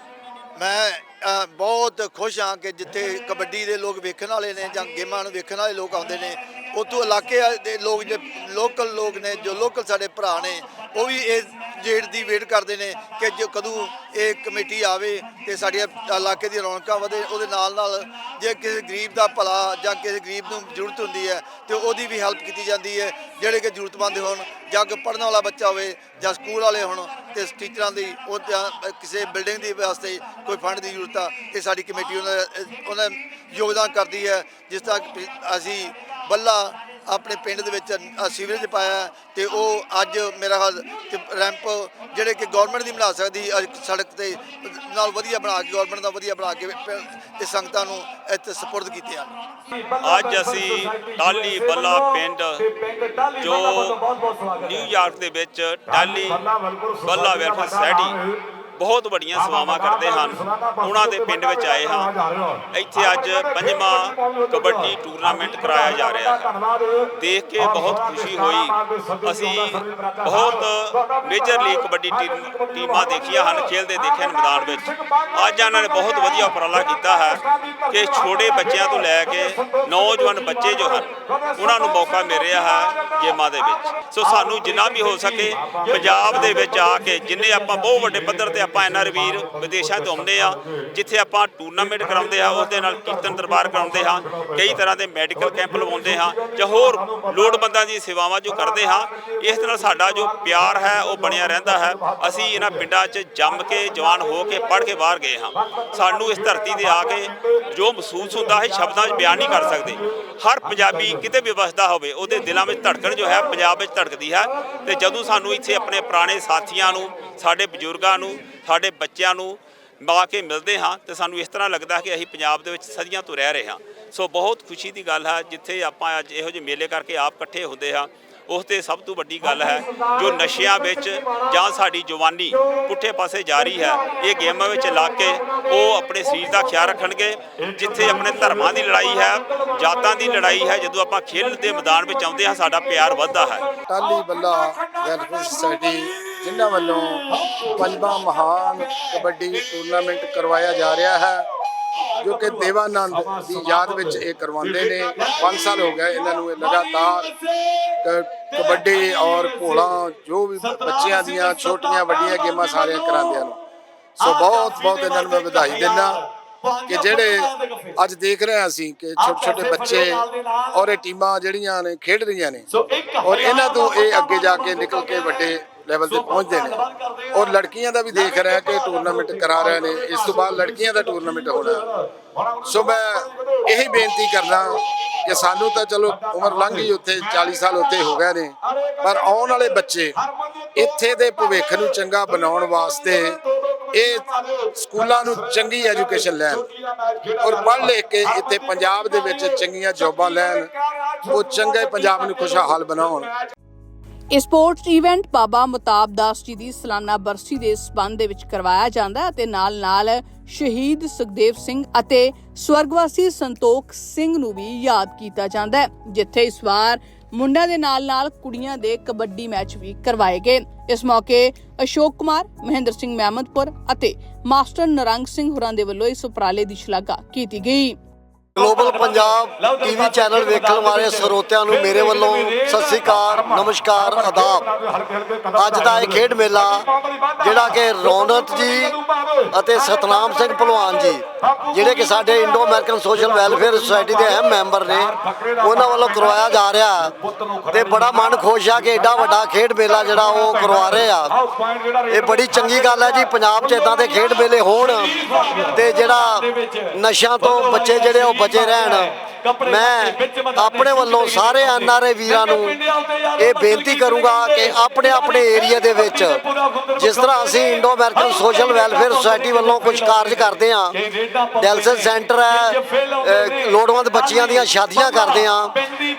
ਮੈਂ ਅ, ਬਹੁਤ ਖੁਸ਼ ਹਾਂ ਕਿ ਜਿੱਥੇ ਕਬੱਡੀ ਦੇ ਲੋਕ ਵੇਖਣ ਵਾਲੇ ਨੇ ਜਾਂ ਗੇਮਾਂ ਨੂੰ ਵੇਖਣ ਵਾਲੇ ਲੋਕ ਆਉਂਦੇ ਨੇ ਉੱਥੋਂ ਇਲਾਕੇ ਦੇ ਲੋਕ ਜੇ ਲੋਕਲ ਲੋਕ ਨੇ, ਜੋ ਲੋਕਲ ਸਾਡੇ ਭਰਾ ਨੇ, ਉਹ ਵੀ ਇਸ ਡੇਟ ਦੀ ਵੇਟ ਕਰਦੇ ਨੇ ਕਿ ਜੋ ਕਦੋਂ ਇਹ ਕਮੇਟੀ ਆਵੇ ਤੇ ਸਾਡੇ ਇਲਾਕੇ ਦੀ ਰੌਣਕਾਂ ਵਧੇ, ਉਹਦੇ ਨਾਲ ਨਾਲ ਜੇ ਕਿਸੇ ਗਰੀਬ ਦਾ ਭਲਾ ਜਾਂ ਕਿਸੇ ਗਰੀਬ ਨੂੰ ਜ਼ਰੂਰਤ ਹੁੰਦੀ ਹੈ ਤੇ ਉਹਦੀ ਵੀ ਹੈਲਪ ਕੀਤੀ ਜਾਂਦੀ ਹੈ, ਜਿਹੜੇ ਕਿ ਜ਼ਰੂਰਤਮੰਦ ਹੋਣ, ਜਾਂ ਕੋਈ ਪੜ੍ਹਨ ਵਾਲਾ ਬੱਚਾ ਹੋਵੇ ਜਾਂ ਸਕੂਲ ਵਾਲੇ ਹੋਣ, ਤੇ ਟੀਚਰਾਂ ਦੀ, ਉਹ ਜਾਂ ਕਿਸੇ ਬਿਲਡਿੰਗ ਦੀ ਵਾਸਤੇ ਕੋਈ ਫੰਡ ਦੀ ਜ਼ਰੂਰਤ ਆ ਤੇ ਸਾਡੀ ਕਮੇਟੀ ਉਹਨਾਂ ਉਹਨਾਂ ਯੋਗਦਾਨ ਕਰਦੀ ਹੈ, ਜਿਸ ਤਰ੍ਹਾਂ ਅਸੀਂ ਬੱਲਾ ਆਪਣੇ ਪਿੰਡ ਦੇ ਵਿੱਚ ਸੀਵਰੇਜ ਪਾਇਆ ਹੈ ਤੇ ਉਹ ਅੱਜ ਮੇਰਾ ਹਾਲ ਰੈਂਪ ਜਿਹੜੇ ਕਿ ਗਵਰਨਮੈਂਟ ਦੀ ਬਣਾ ਸਕਦੀ ਅੱਜ ਸੜਕ ਤੇ ਨਾਲ ਵਧੀਆ ਬਣਾ ਕੇ ਗਵਰਨਮੈਂਟ ਦਾ ਵਧੀਆ ਬਣਾ ਕੇ ਪ- ਤੇ ਸੰਗਤਾਂ ਨੂੰ ਇੱਥੇ ਸਪੁਰਦ ਕੀਤੇ ਹਨ ਅੱਜ ਅਸੀਂ ਟਾਲੀ ਬੱਲਾ ਪਿੰਡ, ਜੋ ਨਿਊਯਾਰਕ ਦੇ ਵਿੱਚ ਟਾਲੀ ਬੱਲਾ ਵੈਲਫੇਅਰ ਸੋਸਾਇਟੀ ਬਹੁਤ ਵੱਡੀਆਂ ਸੇਵਾਵਾਂ ਕਰਦੇ ਹਨ ਉਹਨਾਂ ਦੇ ਪਿੰਡ ਵਿੱਚ ਆਏ ਹਾਂ ਇੱਥੇ ਅੱਜ ਪੰਜਵਾਂ ਕਬੱਡੀ ਟੂਰਨਾਮੈਂਟ ਕਰਾਇਆ ਜਾ ਰਿਹਾ ਹੈ ਦੇਖ ਕੇ ਬਹੁਤ ਖੁਸ਼ੀ ਹੋਈ ਅਸੀਂ ਬਹੁਤ ਮੇਜਰ ਲੀਗ ਕਬੱਡੀ ਟੀਮ- ਦੇਖੀਆਂ ਹਨ ਖੇਲਦੇ ਦੇਖੇ ਹਨ ਮੈਦਾਨ ਵਿੱਚ ਅੱਜ ਇਹਨਾਂ ਨੇ ਬਹੁਤ ਵਧੀਆ ਉਪਰਾਲਾ ਕੀਤਾ ਹੈ ਕਿ ਛੋਟੇ ਬੱਚਿਆਂ ਤੋਂ ਲੈ ਕੇ ਨੌਜਵਾਨ ਬੱਚੇ ਜੋ ਹਨ ਉਹਨਾਂ ਨੂੰ ਮੌਕਾ ਮਿਲ ਰਿਹਾ ਹੈ ਗੇਮਾਂ ਦੇ ਵਿੱਚ ਸੋ ਸਾਨੂੰ ਜਿੰਨਾ ਵੀ ਹੋ ਸਕੇ ਪੰਜਾਬ ਦੇ ਵਿੱਚ ਆ ਕੇ ਜਿੰਨੇ ਆਪਾਂ ਬਹੁਤ ਵੱਡੇ ਪੱਧਰ ਤੇ ਆਪਾਂ ਐਨਆਰ ਵੀਰ ਵਿਦੇਸ਼ਾਂ ਤੋਂ ਆਉਂਦੇ ਆ ਜਿੱਥੇ ਆਪਾਂ ਟੂਰਨਾਮੈਂਟ ਕਰਾਉਂਦੇ ਆ ਉਸ ਦੇ ਨਾਲ ਕੀਰਤਨ ਦਰਬਾਰ ਕਰਾਉਂਦੇ ਹਾਂ, ਕਈ ਤਰ੍ਹਾਂ ਦੇ ਮੈਡੀਕਲ ਕੈਂਪ ਲਵਾਉਂਦੇ ਹਾਂ, ਜਾਂ ਹੋਰ ਲੋੜਵੰਦਾਂ ਦੀ ਸੇਵਾਵਾਂ ਜੋ ਕਰਦੇ ਹਾਂ, ਇਸ ਨਾਲ ਸਾਡਾ ਜੋ ਪਿਆਰ ਹੈ, ਉਹ ਬਣਿਆ ਰਹਿੰਦਾ ਹੈ। ਅਸੀਂ ਇਹਨਾਂ ਪਿੰਡਾਂ 'ਚ ਜੰਮ ਕੇ, ਜਵਾਨ ਹੋ ਕੇ, ਪੜ੍ਹ ਕੇ ਬਾਹਰ ਗਏ ਹਾਂ। ਸਾਨੂੰ ਇਸ ਧਰਤੀ ਤੇ ਆ ਕੇ ਜੋ ਮਹਿਸੂਸ ਹੁੰਦਾ ਹੈ, ਸ਼ਬਦਾਂ 'ਚ ਬਿਆਨ ਨਹੀਂ ਕਰ ਸਕਦੇ। ਹਰ ਪੰਜਾਬੀ ਕਿਤੇ ਵੀ ਵਸਦਾ ਹੋਵੇ, ਉਹਦੇ ਦਿਲਾਂ ਵਿੱਚ ਧੜਕਣ ਜੋ ਹੈ, ਪੰਜਾਬ ਵਿੱਚ ਧੜਕਦੀ ਹੈ। ਤੇ ਜਦੋਂ ਸਾਨੂੰ ਇੱਥੇ ਆਪਣੇ ਪੁਰਾਣੇ ਸਾਥੀਆਂ ਨੂੰ, ਸਾਡੇ ਬਜ਼ੁਰਗਾਂ ਨੂੰ ਸਾਡੇ ਬੱਚਿਆਂ ਨੂੰ ਮਿਲਾ ਕੇ ਮਿਲਦੇ ਹਾਂ ਤੇ ਸਾਨੂੰ ਇਸ ਤਰ੍ਹਾਂ ਲੱਗਦਾ ਕਿ ਅਸੀਂ ਪੰਜਾਬ ਦੇ ਵਿੱਚ ਸਦੀਆਂ ਤੋਂ ਰਹਿ ਰਹੇ ਹਾਂ। ਸੋ ਬਹੁਤ ਖੁਸ਼ੀ ਦੀ ਗੱਲ ਹੈ, ਜਿੱਥੇ ਆਪਾਂ ਅੱਜ ਇਹੋ ਜਿਹੇ ਮੇਲੇ ਕਰਕੇ ਆਪ ਇਕੱਠੇ ਹੁੰਦੇ ਹਾਂ, ਉਸ ਤੇ ਸਭ ਤੋਂ ਵੱਡੀ ਗੱਲ ਹੈ ਜੋ ਨਸ਼ਿਆਂ ਵਿੱਚ ਜਾਂ ਸਾਡੀ ਜਵਾਨੀ ਪੁੱਠੇ ਪਾਸੇ ਜਾ ਰਹੀ ਹੈ, ਇਹ ਗੇਮਾਂ ਵਿੱਚ ਲੱਗ ਕੇ ਉਹ ਆਪਣੇ ਸਰੀਰ ਦਾ ਖਿਆਲ ਰੱਖਣਗੇ, ਜਿੱਥੇ ਆਪਣੇ ਧਰਮਾਂ ਦੀ ਲੜਾਈ ਹੈ, ਜਾਤਾਂ ਦੀ ਲੜਾਈ ਹੈ, ਜਦੋਂ ਆਪਾਂ ਖੇਡ ਦੇ ਮੈਦਾਨ ਵਿੱਚ ਆਉਂਦੇ ਹਾਂ, ਸਾਡਾ ਪਿਆਰ ਵੱਧਦਾ ਹੈ। ਟਾਲੀ ਬੱਲਾ ਵੈਲਫੇਅਰ ਸੁਸਾਇਟੀ ਜਿਨ੍ਹਾਂ ਵੱਲੋਂ ਪੰਜਵਾਂ ਮਹਾਨ ਕਬੱਡੀ ਟੂਰਨਾਮੈਂਟ ਕਰਵਾਇਆ ਜਾ ਰਿਹਾ ਹੈ ਜੋ ਕਿ ਦੇਵਾਨੰਦ ਦੀ ਯਾਦ ਵਿੱਚ ਇਹ ਕਰਵਾਉਂਦੇ ਨੇ। 5 ਸਾਲ ਹੋ ਗਏ ਇਹਨਾਂ ਨੂੰ ਇਹ ਲਗਾਤਾਰ ਕਬੱਡੀ ਔਰ ਘੋੜਾ ਜੋ ਵੀ ਬੱਚਿਆਂ ਦੀਆਂ ਛੋਟੀਆਂ ਵੱਡੀਆਂ ਗੇਮਾਂ ਸਾਰੀਆਂ ਕਰਾਉਂਦੇ ਹਨ ਸੋ ਬਹੁਤ ਬਹੁਤ ਇਹਨਾਂ ਨੂੰ ਮੈਂ ਵਧਾਈ ਦਿੰਦਾ ਕਿ ਜਿਹੜੇ ਅੱਜ ਦੇਖ ਰਹੇ ਅਸੀਂ ਕਿ ਛੋਟੇ ਛੋਟੇ ਬੱਚੇ ਔਰ ਇਹ ਟੀਮਾਂ ਜਿਹੜੀਆਂ ਨੇ ਖੇਡ ਰਹੀਆਂ ਨੇ ਔਰ ਇਹਨਾਂ ਤੋਂ ਇਹ ਅੱਗੇ ਜਾ ਕੇ ਨਿਕਲ ਕੇ ਵੱਡੇ ਲੈਵਲ ਤੇ ਪਹੁੰਚਦੇ ਨੇ ਔਰ ਲੜਕੀਆਂ ਦਾ ਵੀ ਦੇਖ ਰਿਹਾ ਕਿ ਟੂਰਨਾਮੈਂਟ ਕਰਾ ਰਹੇ ਨੇ। ਇਸ ਤੋਂ ਬਾਅਦ ਲੜਕੀਆਂ ਦਾ ਟੂਰਨਾਮੈਂਟ ਹੋਣਾ। ਸੋ ਮੈਂ ਇਹੀ ਬੇਨਤੀ ਕਰਦਾ ਕਿ ਸਾਨੂੰ ਤਾਂ ਚਲੋ ਉਮਰ ਲੰਘ ਗਈ ਉੱਥੇ 40 ਸਾਲ ਉੱਥੇ ਹੋ ਗਏ ਨੇ। ਪਰ ਆਉਣ ਵਾਲੇ ਬੱਚੇ ਇੱਥੇ ਦੇ ਭਵਿੱਖ ਨੂੰ ਚੰਗਾ ਬਣਾਉਣ ਵਾਸਤੇ ਇਹ ਸਕੂਲਾਂ ਨੂੰ ਚੰਗੀ ਐਜੂਕੇਸ਼ਨ ਲੈਣ। ਔਰ ਪੜ੍ਹ ਲਿਖ ਕੇ ਇੱਥੇ ਪੰਜਾਬ ਦੇ ਵਿੱਚ ਚੰਗੀਆਂ ਜੌਬਾਂ ਲੈਣ। ਉਹ ਚੰਗੇ ਪੰਜਾਬ ਨੂੰ ਖੁਸ਼ਹਾਲ ਬਣਾਉਣ। ਇਹ ਸਪੋਰਟਸ ਇਵੈਂਟ ਬਾਬਾ ਮੁਤਾਬ ਦਾਸ ਜੀ ਦੀ ਸਾਲਾਨਾ ਬਰਸੀ ਦੇ ਸਬੰਧ ਦੇ ਵਿੱਚ ਕਰਵਾਇਆ ਜਾਂਦਾ ਹੈ ਅਤੇ ਨਾਲ-ਨਾਲ ਸ਼ਹੀਦ ਸੁਖਦੇਵ ਸਿੰਘ ਅਤੇ ਸਵਰਗਵਾਸੀ ਸੰਤੋਖ ਸਿੰਘ ਨੂੰ ਵੀ ਯਾਦ ਕੀਤਾ ਜਾਂਦਾ ਹੈ, ਜਿੱਥੇ ਇਸ ਵਾਰ ਮੁੰਡਿਆਂ ਦੇ ਨਾਲ-ਨਾਲ ਕੁੜੀਆਂ ਦੇ ਕਬੱਡੀ ਮੈਚ ਵੀ ਕਰਵਾਏ ਗਏ। ਇਸ ਮੌਕੇ ਅਸ਼ੋਕ ਕੁਮਾਰ, ਮਹਿੰਦਰ ਸਿੰਘ ਮਹਿਮਦਪੁਰ ਅਤੇ ਮਾਸਟਰ ਨਰੰਗ ਸਿੰਘ ਹੋਰਾਂ ਦੇ ਵੱਲੋਂ ਇਸ ਉਪਰਾਲੇ ਦੀ ਸ਼ਲਾਘਾ ਕੀਤੀ ਗਈ। ਗਲੋਬਲ ਪੰਜਾਬ ਟੀਵੀ ਚੈਨਲ ਵੇਖਣ ਵਾਲੇ ਸਰੋਤਿਆਂ ਨੂੰ ਮੇਰੇ ਵੱਲੋਂ ਸਤਿ ਸ੍ਰੀ ਅਕਾਲ ਨਮਸਕਾਰ ਆਦਾਬ ਅੱਜ ਦਾ ਇਹ ਖੇਡ ਮੇਲਾ ਜਿਹੜਾ ਕਿ ਰੌਣਕ ਜੀ ਅਤੇ ਸਤਨਾਮ ਸਿੰਘ ਭਲਵਾਨ ਜੀ ਜਿਹੜੇ ਕਿ ਸਾਡੇ Indo American social welfare society ਦੇ ਅਹਿਮ ਮੈਂਬਰ ਨੇ ਉਹਨਾਂ ਵੱਲੋਂ ਕਰਵਾਇਆ ਜਾ ਰਿਹਾ। ਤੇ ਬੜਾ ਮਨ ਖੁਸ਼ ਆ ਕਿ ਐਡਾ ਵੱਡਾ ਖੇਡ ਮੇਲਾ ਜਿਹੜਾ ਉਹ ਕਰਵਾ ਰਹੇ ਆ। ਇਹ ਬੜੀ ਚੰਗੀ ਗੱਲ ਹੈ ਜੀ ਪੰਜਾਬ 'ਚ ਇਦਾਂ ਦੇ ਖੇਡ ਮੇਲੇ ਹੋਣ ਤੇ ਜਿਹੜਾ ਨਸ਼ਿਆਂ ਤੋਂ ਬੱਚੇ ਜਿਹੜੇ ਉਹ ਬਚੇ ਰਹਿਣ। ਮੈਂ ਆਪਣੇ ਵੱਲੋਂ ਸਾਰੇ ਐਨਆਰਏ ਵੀਰਾਂ ਨੂੰ ਇਹ ਬੇਨਤੀ ਕਰੂੰਗਾ ਕਿ ਆਪਣੇ ਆਪਣੇ ਏਰੀਆ ਦੇ ਵਿੱਚ ਜਿਸ ਤਰ੍ਹਾਂ ਅਸੀਂ Indo American social welfare society ਵੱਲੋਂ ਕੁਝ ਕਾਰਜ ਕਰਦੇ ਹਾਂ। ਡੈਲਸਨ ਸੈਂਟਰ ਹੈ ਲੋੜਵੰਦ ਬੱਚੀਆਂ ਦੀਆਂ ਸ਼ਾਦੀਆਂ ਕਰਦੇ ਹਾਂ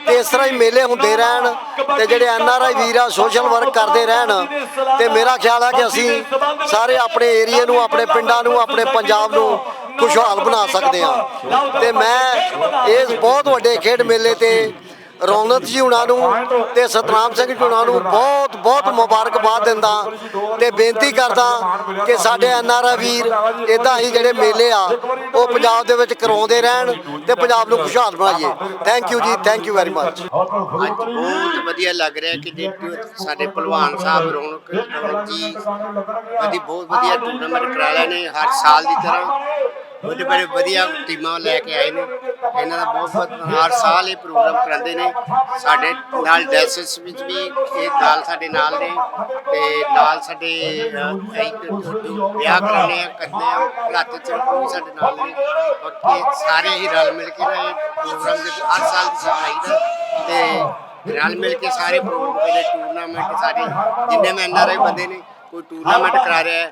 ਤੇ ਇਸ ਤਰ੍ਹਾਂ ਹੀ ਮੇਲੇ ਹੁੰਦੇ ਰਹਿਣ ਤੇ ਜਿਹੜੇ ਐਨਆਰਆਈ ਵੀਰ ਆ ਸੋਸ਼ਲ ਵਰਕ ਕਰਦੇ ਰਹਿਣ ਤੇ ਮੇਰਾ ਖਿਆਲ ਹੈ ਕਿ ਅਸੀਂ ਸਾਰੇ ਆਪਣੇ ਏਰੀਆ ਨੂੰ ਆਪਣੇ ਪਿੰਡਾਂ ਨੂੰ ਆਪਣੇ ਪੰਜਾਬ ਨੂੰ ਖੁਸ਼ਹਾਲ ਬਣਾ ਸਕਦੇ ਹਾਂ। ਤੇ ਮੈਂ ਇਸ ਬਹੁਤ ਵੱਡੇ ਖੇਡ ਮੇਲੇ ਤੇ ਰੌਣਕ ਜੀ ਉਹਨਾਂ ਨੂੰ ਤੇ ਸਤਨਾਮ ਸਿੰਘ ਜੀ ਉਹਨਾਂ ਨੂੰ ਬਹੁਤ ਬਹੁਤ ਮੁਬਾਰਕਬਾਦ ਦਿੰਦਾ ਤੇ ਬੇਨਤੀ ਕਰਦਾ ਕਿ ਸਾਡੇ ਐਨਆਰਆ ਵੀਰ ਇਦਾਂ ਹੀ ਜਿਹੜੇ ਮੇਲੇ ਆ, ਉਹ ਪੰਜਾਬ ਦੇ ਵਿੱਚ ਕਰਾਉਂਦੇ ਰਹਿਣ ਤੇ ਪੰਜਾਬ ਨੂੰ ਖੁਸ਼ਹਾਲ ਬਣਾਈਏ। ਥੈਂਕ ਯੂ ਜੀ ਥੈਂਕ ਯੂ ਵੈਰੀ ਮੱਚ ਅੱਜ ਬਹੁਤ ਵਧੀਆ ਲੱਗ ਰਿਹਾ ਕਿ ਜੇ ਸਾਡੇ ਪਹਿਲਵਾਨ ਸਾਹਿਬ ਰੌਣਕ ਰੌਣਕ ਜੀ ਕਦੀ ਬਹੁਤ ਵਧੀਆ ਟੂਰਨਾਮੈਂਟ ਕਰਾ ਰਹੇ ਨੇ, ਹਰ ਸਾਲ ਦੀ ਤਰ੍ਹਾਂ ਬੜੇ ਬੜੇ ਵਧੀਆ ਟੀਮਾਂ ਲੈ ਕੇ ਆਏ ਨੇ। ਇਹਨਾਂ ਦਾ ਬਹੁਤ ਬਹੁਤ ਹਰ ਸਾਲ ਇਹ ਪ੍ਰੋਗਰਾਮ ਕਰਾਉਂਦੇ ਨੇ। ਸਾਡੇ ਨਾਲ ਡੈਸਿਸ ਵਿੱਚ ਵੀ ਇਹ ਨਾਲ ਸਾਡੇ ਨਾਲ ਨੇ ਤੇ ਨਾਲ ਸਾਡੇ ਇੱਕ ਵਿਆਹ ਕਰਾਉਣੇ ਆ, ਕਰਦੇ ਆ ਘਲਾਤੇ ਚ ਉਹ ਵੀ ਸਾਡੇ ਨਾਲ ਨੇ। ਔਰ ਸਾਰੇ ਹੀ ਰਲ ਮਿਲ ਕੇ ਨਾ ਇਹ ਪ੍ਰੋਗਰਾਮ ਦੇ ਹਰ ਸਾਲ ਦੀ ਸਮਾਈ ਦਾ ਤੇ ਰਲ ਮਿਲ ਕੇ ਸਾਰੇ ਪ੍ਰੋਗਰਾਮ ਪਹਿਲੇ ਟੂਰਨਾਮੈਂਟ ਸਾਰੇ ਜਿੰਨੇ ਮੈਂ ਐਨਆਰਆਈ ਬੰਦੇ ਨੇ, ਕੋਈ ਟੂਰਨਾਮੈਂਟ ਕਰਾ ਰਿਹਾ ਹੈ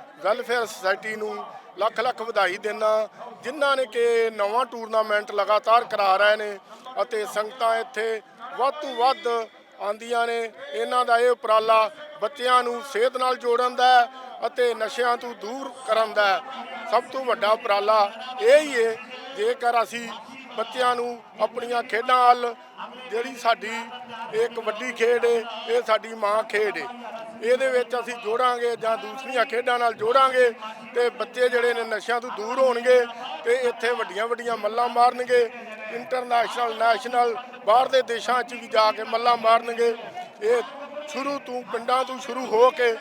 ਵੈਲਫੇਅਰ ਸੁਸਾਇਟੀ ਨੂੰ ਲੱਖ ਲੱਖ ਵਧਾਈ ਦਿੰਦਾ ਜਿਨ੍ਹਾਂ ਨੇ ਕਿ ਨਵਾਂ ਟੂਰਨਾਮੈਂਟ ਲਗਾਤਾਰ ਕਰਾ ਰਹੇ ਨੇ ਅਤੇ ਸੰਗਤਾਂ ਇੱਥੇ ਵੱਧ ਤੋਂ ਵੱਧ ਆਂਦੀਆਂ ਨੇ। ਇਹਨਾਂ ਦਾ ਇਹ ਉਪਰਾਲਾ ਬੱਚਿਆਂ ਨੂੰ ਸਿਹਤ ਨਾਲ ਜੋੜਨ ਦਾ ਅਤੇ ਨਸ਼ਿਆਂ ਤੋਂ ਦੂਰ ਕਰਨ ਦਾ ਸਭ ਤੋਂ ਵੱਡਾ ਉਪਰਾਲਾ ਇਹ ਹੀ ਹੈ, ਜੇਕਰ ਅਸੀਂ ਬੱਚਿਆਂ ਨੂੰ ਆਪਣੀਆਂ ਖੇਡਾਂ ਵੱਲ, ਜਿਹੜੀ ਸਾਡੀ ਇਹ ਕਬੱਡੀ ਖੇਡ ਏ, ਇਹ ਸਾਡੀ ਮਾਂ ਖੇਡ ਏ। ਇਹਦੇ ਵਿੱਚ ਅਸੀਂ ਜੋੜਾਂਗੇ ਜਾਂ ਦੂਸਰੀਆਂ ਖੇਡਾਂ ਨਾਲ ਜੋੜਾਂਗੇ ਤੇ ਬੱਚੇ ਜਿਹੜੇ ਨੇ ਨਸ਼ਿਆਂ ਤੋਂ ਦੂਰ ਹੋਣਗੇ ਤੇ ਇੱਥੇ ਵੱਡੀਆਂ ਵੱਡੀਆਂ ਮੱਲਾਂ ਮਾਰਨਗੇ। ਇੰਟਰਨੈਸ਼ਨਲ ਨੈਸ਼ਨਲ ਬਾਹਰ ਦੇ ਦੇਸ਼ਾਂ 'ਚ ਵੀ ਜਾ ਕੇ ਮੱਲਾਂ ਮਾਰਨਗੇ। ਇਹ ਸ਼ੁਰੂ ਤੋਂ ਪਿੰਡਾਂ ਤੋਂ ਸ਼ੁਰੂ ਹੋ ਕੇ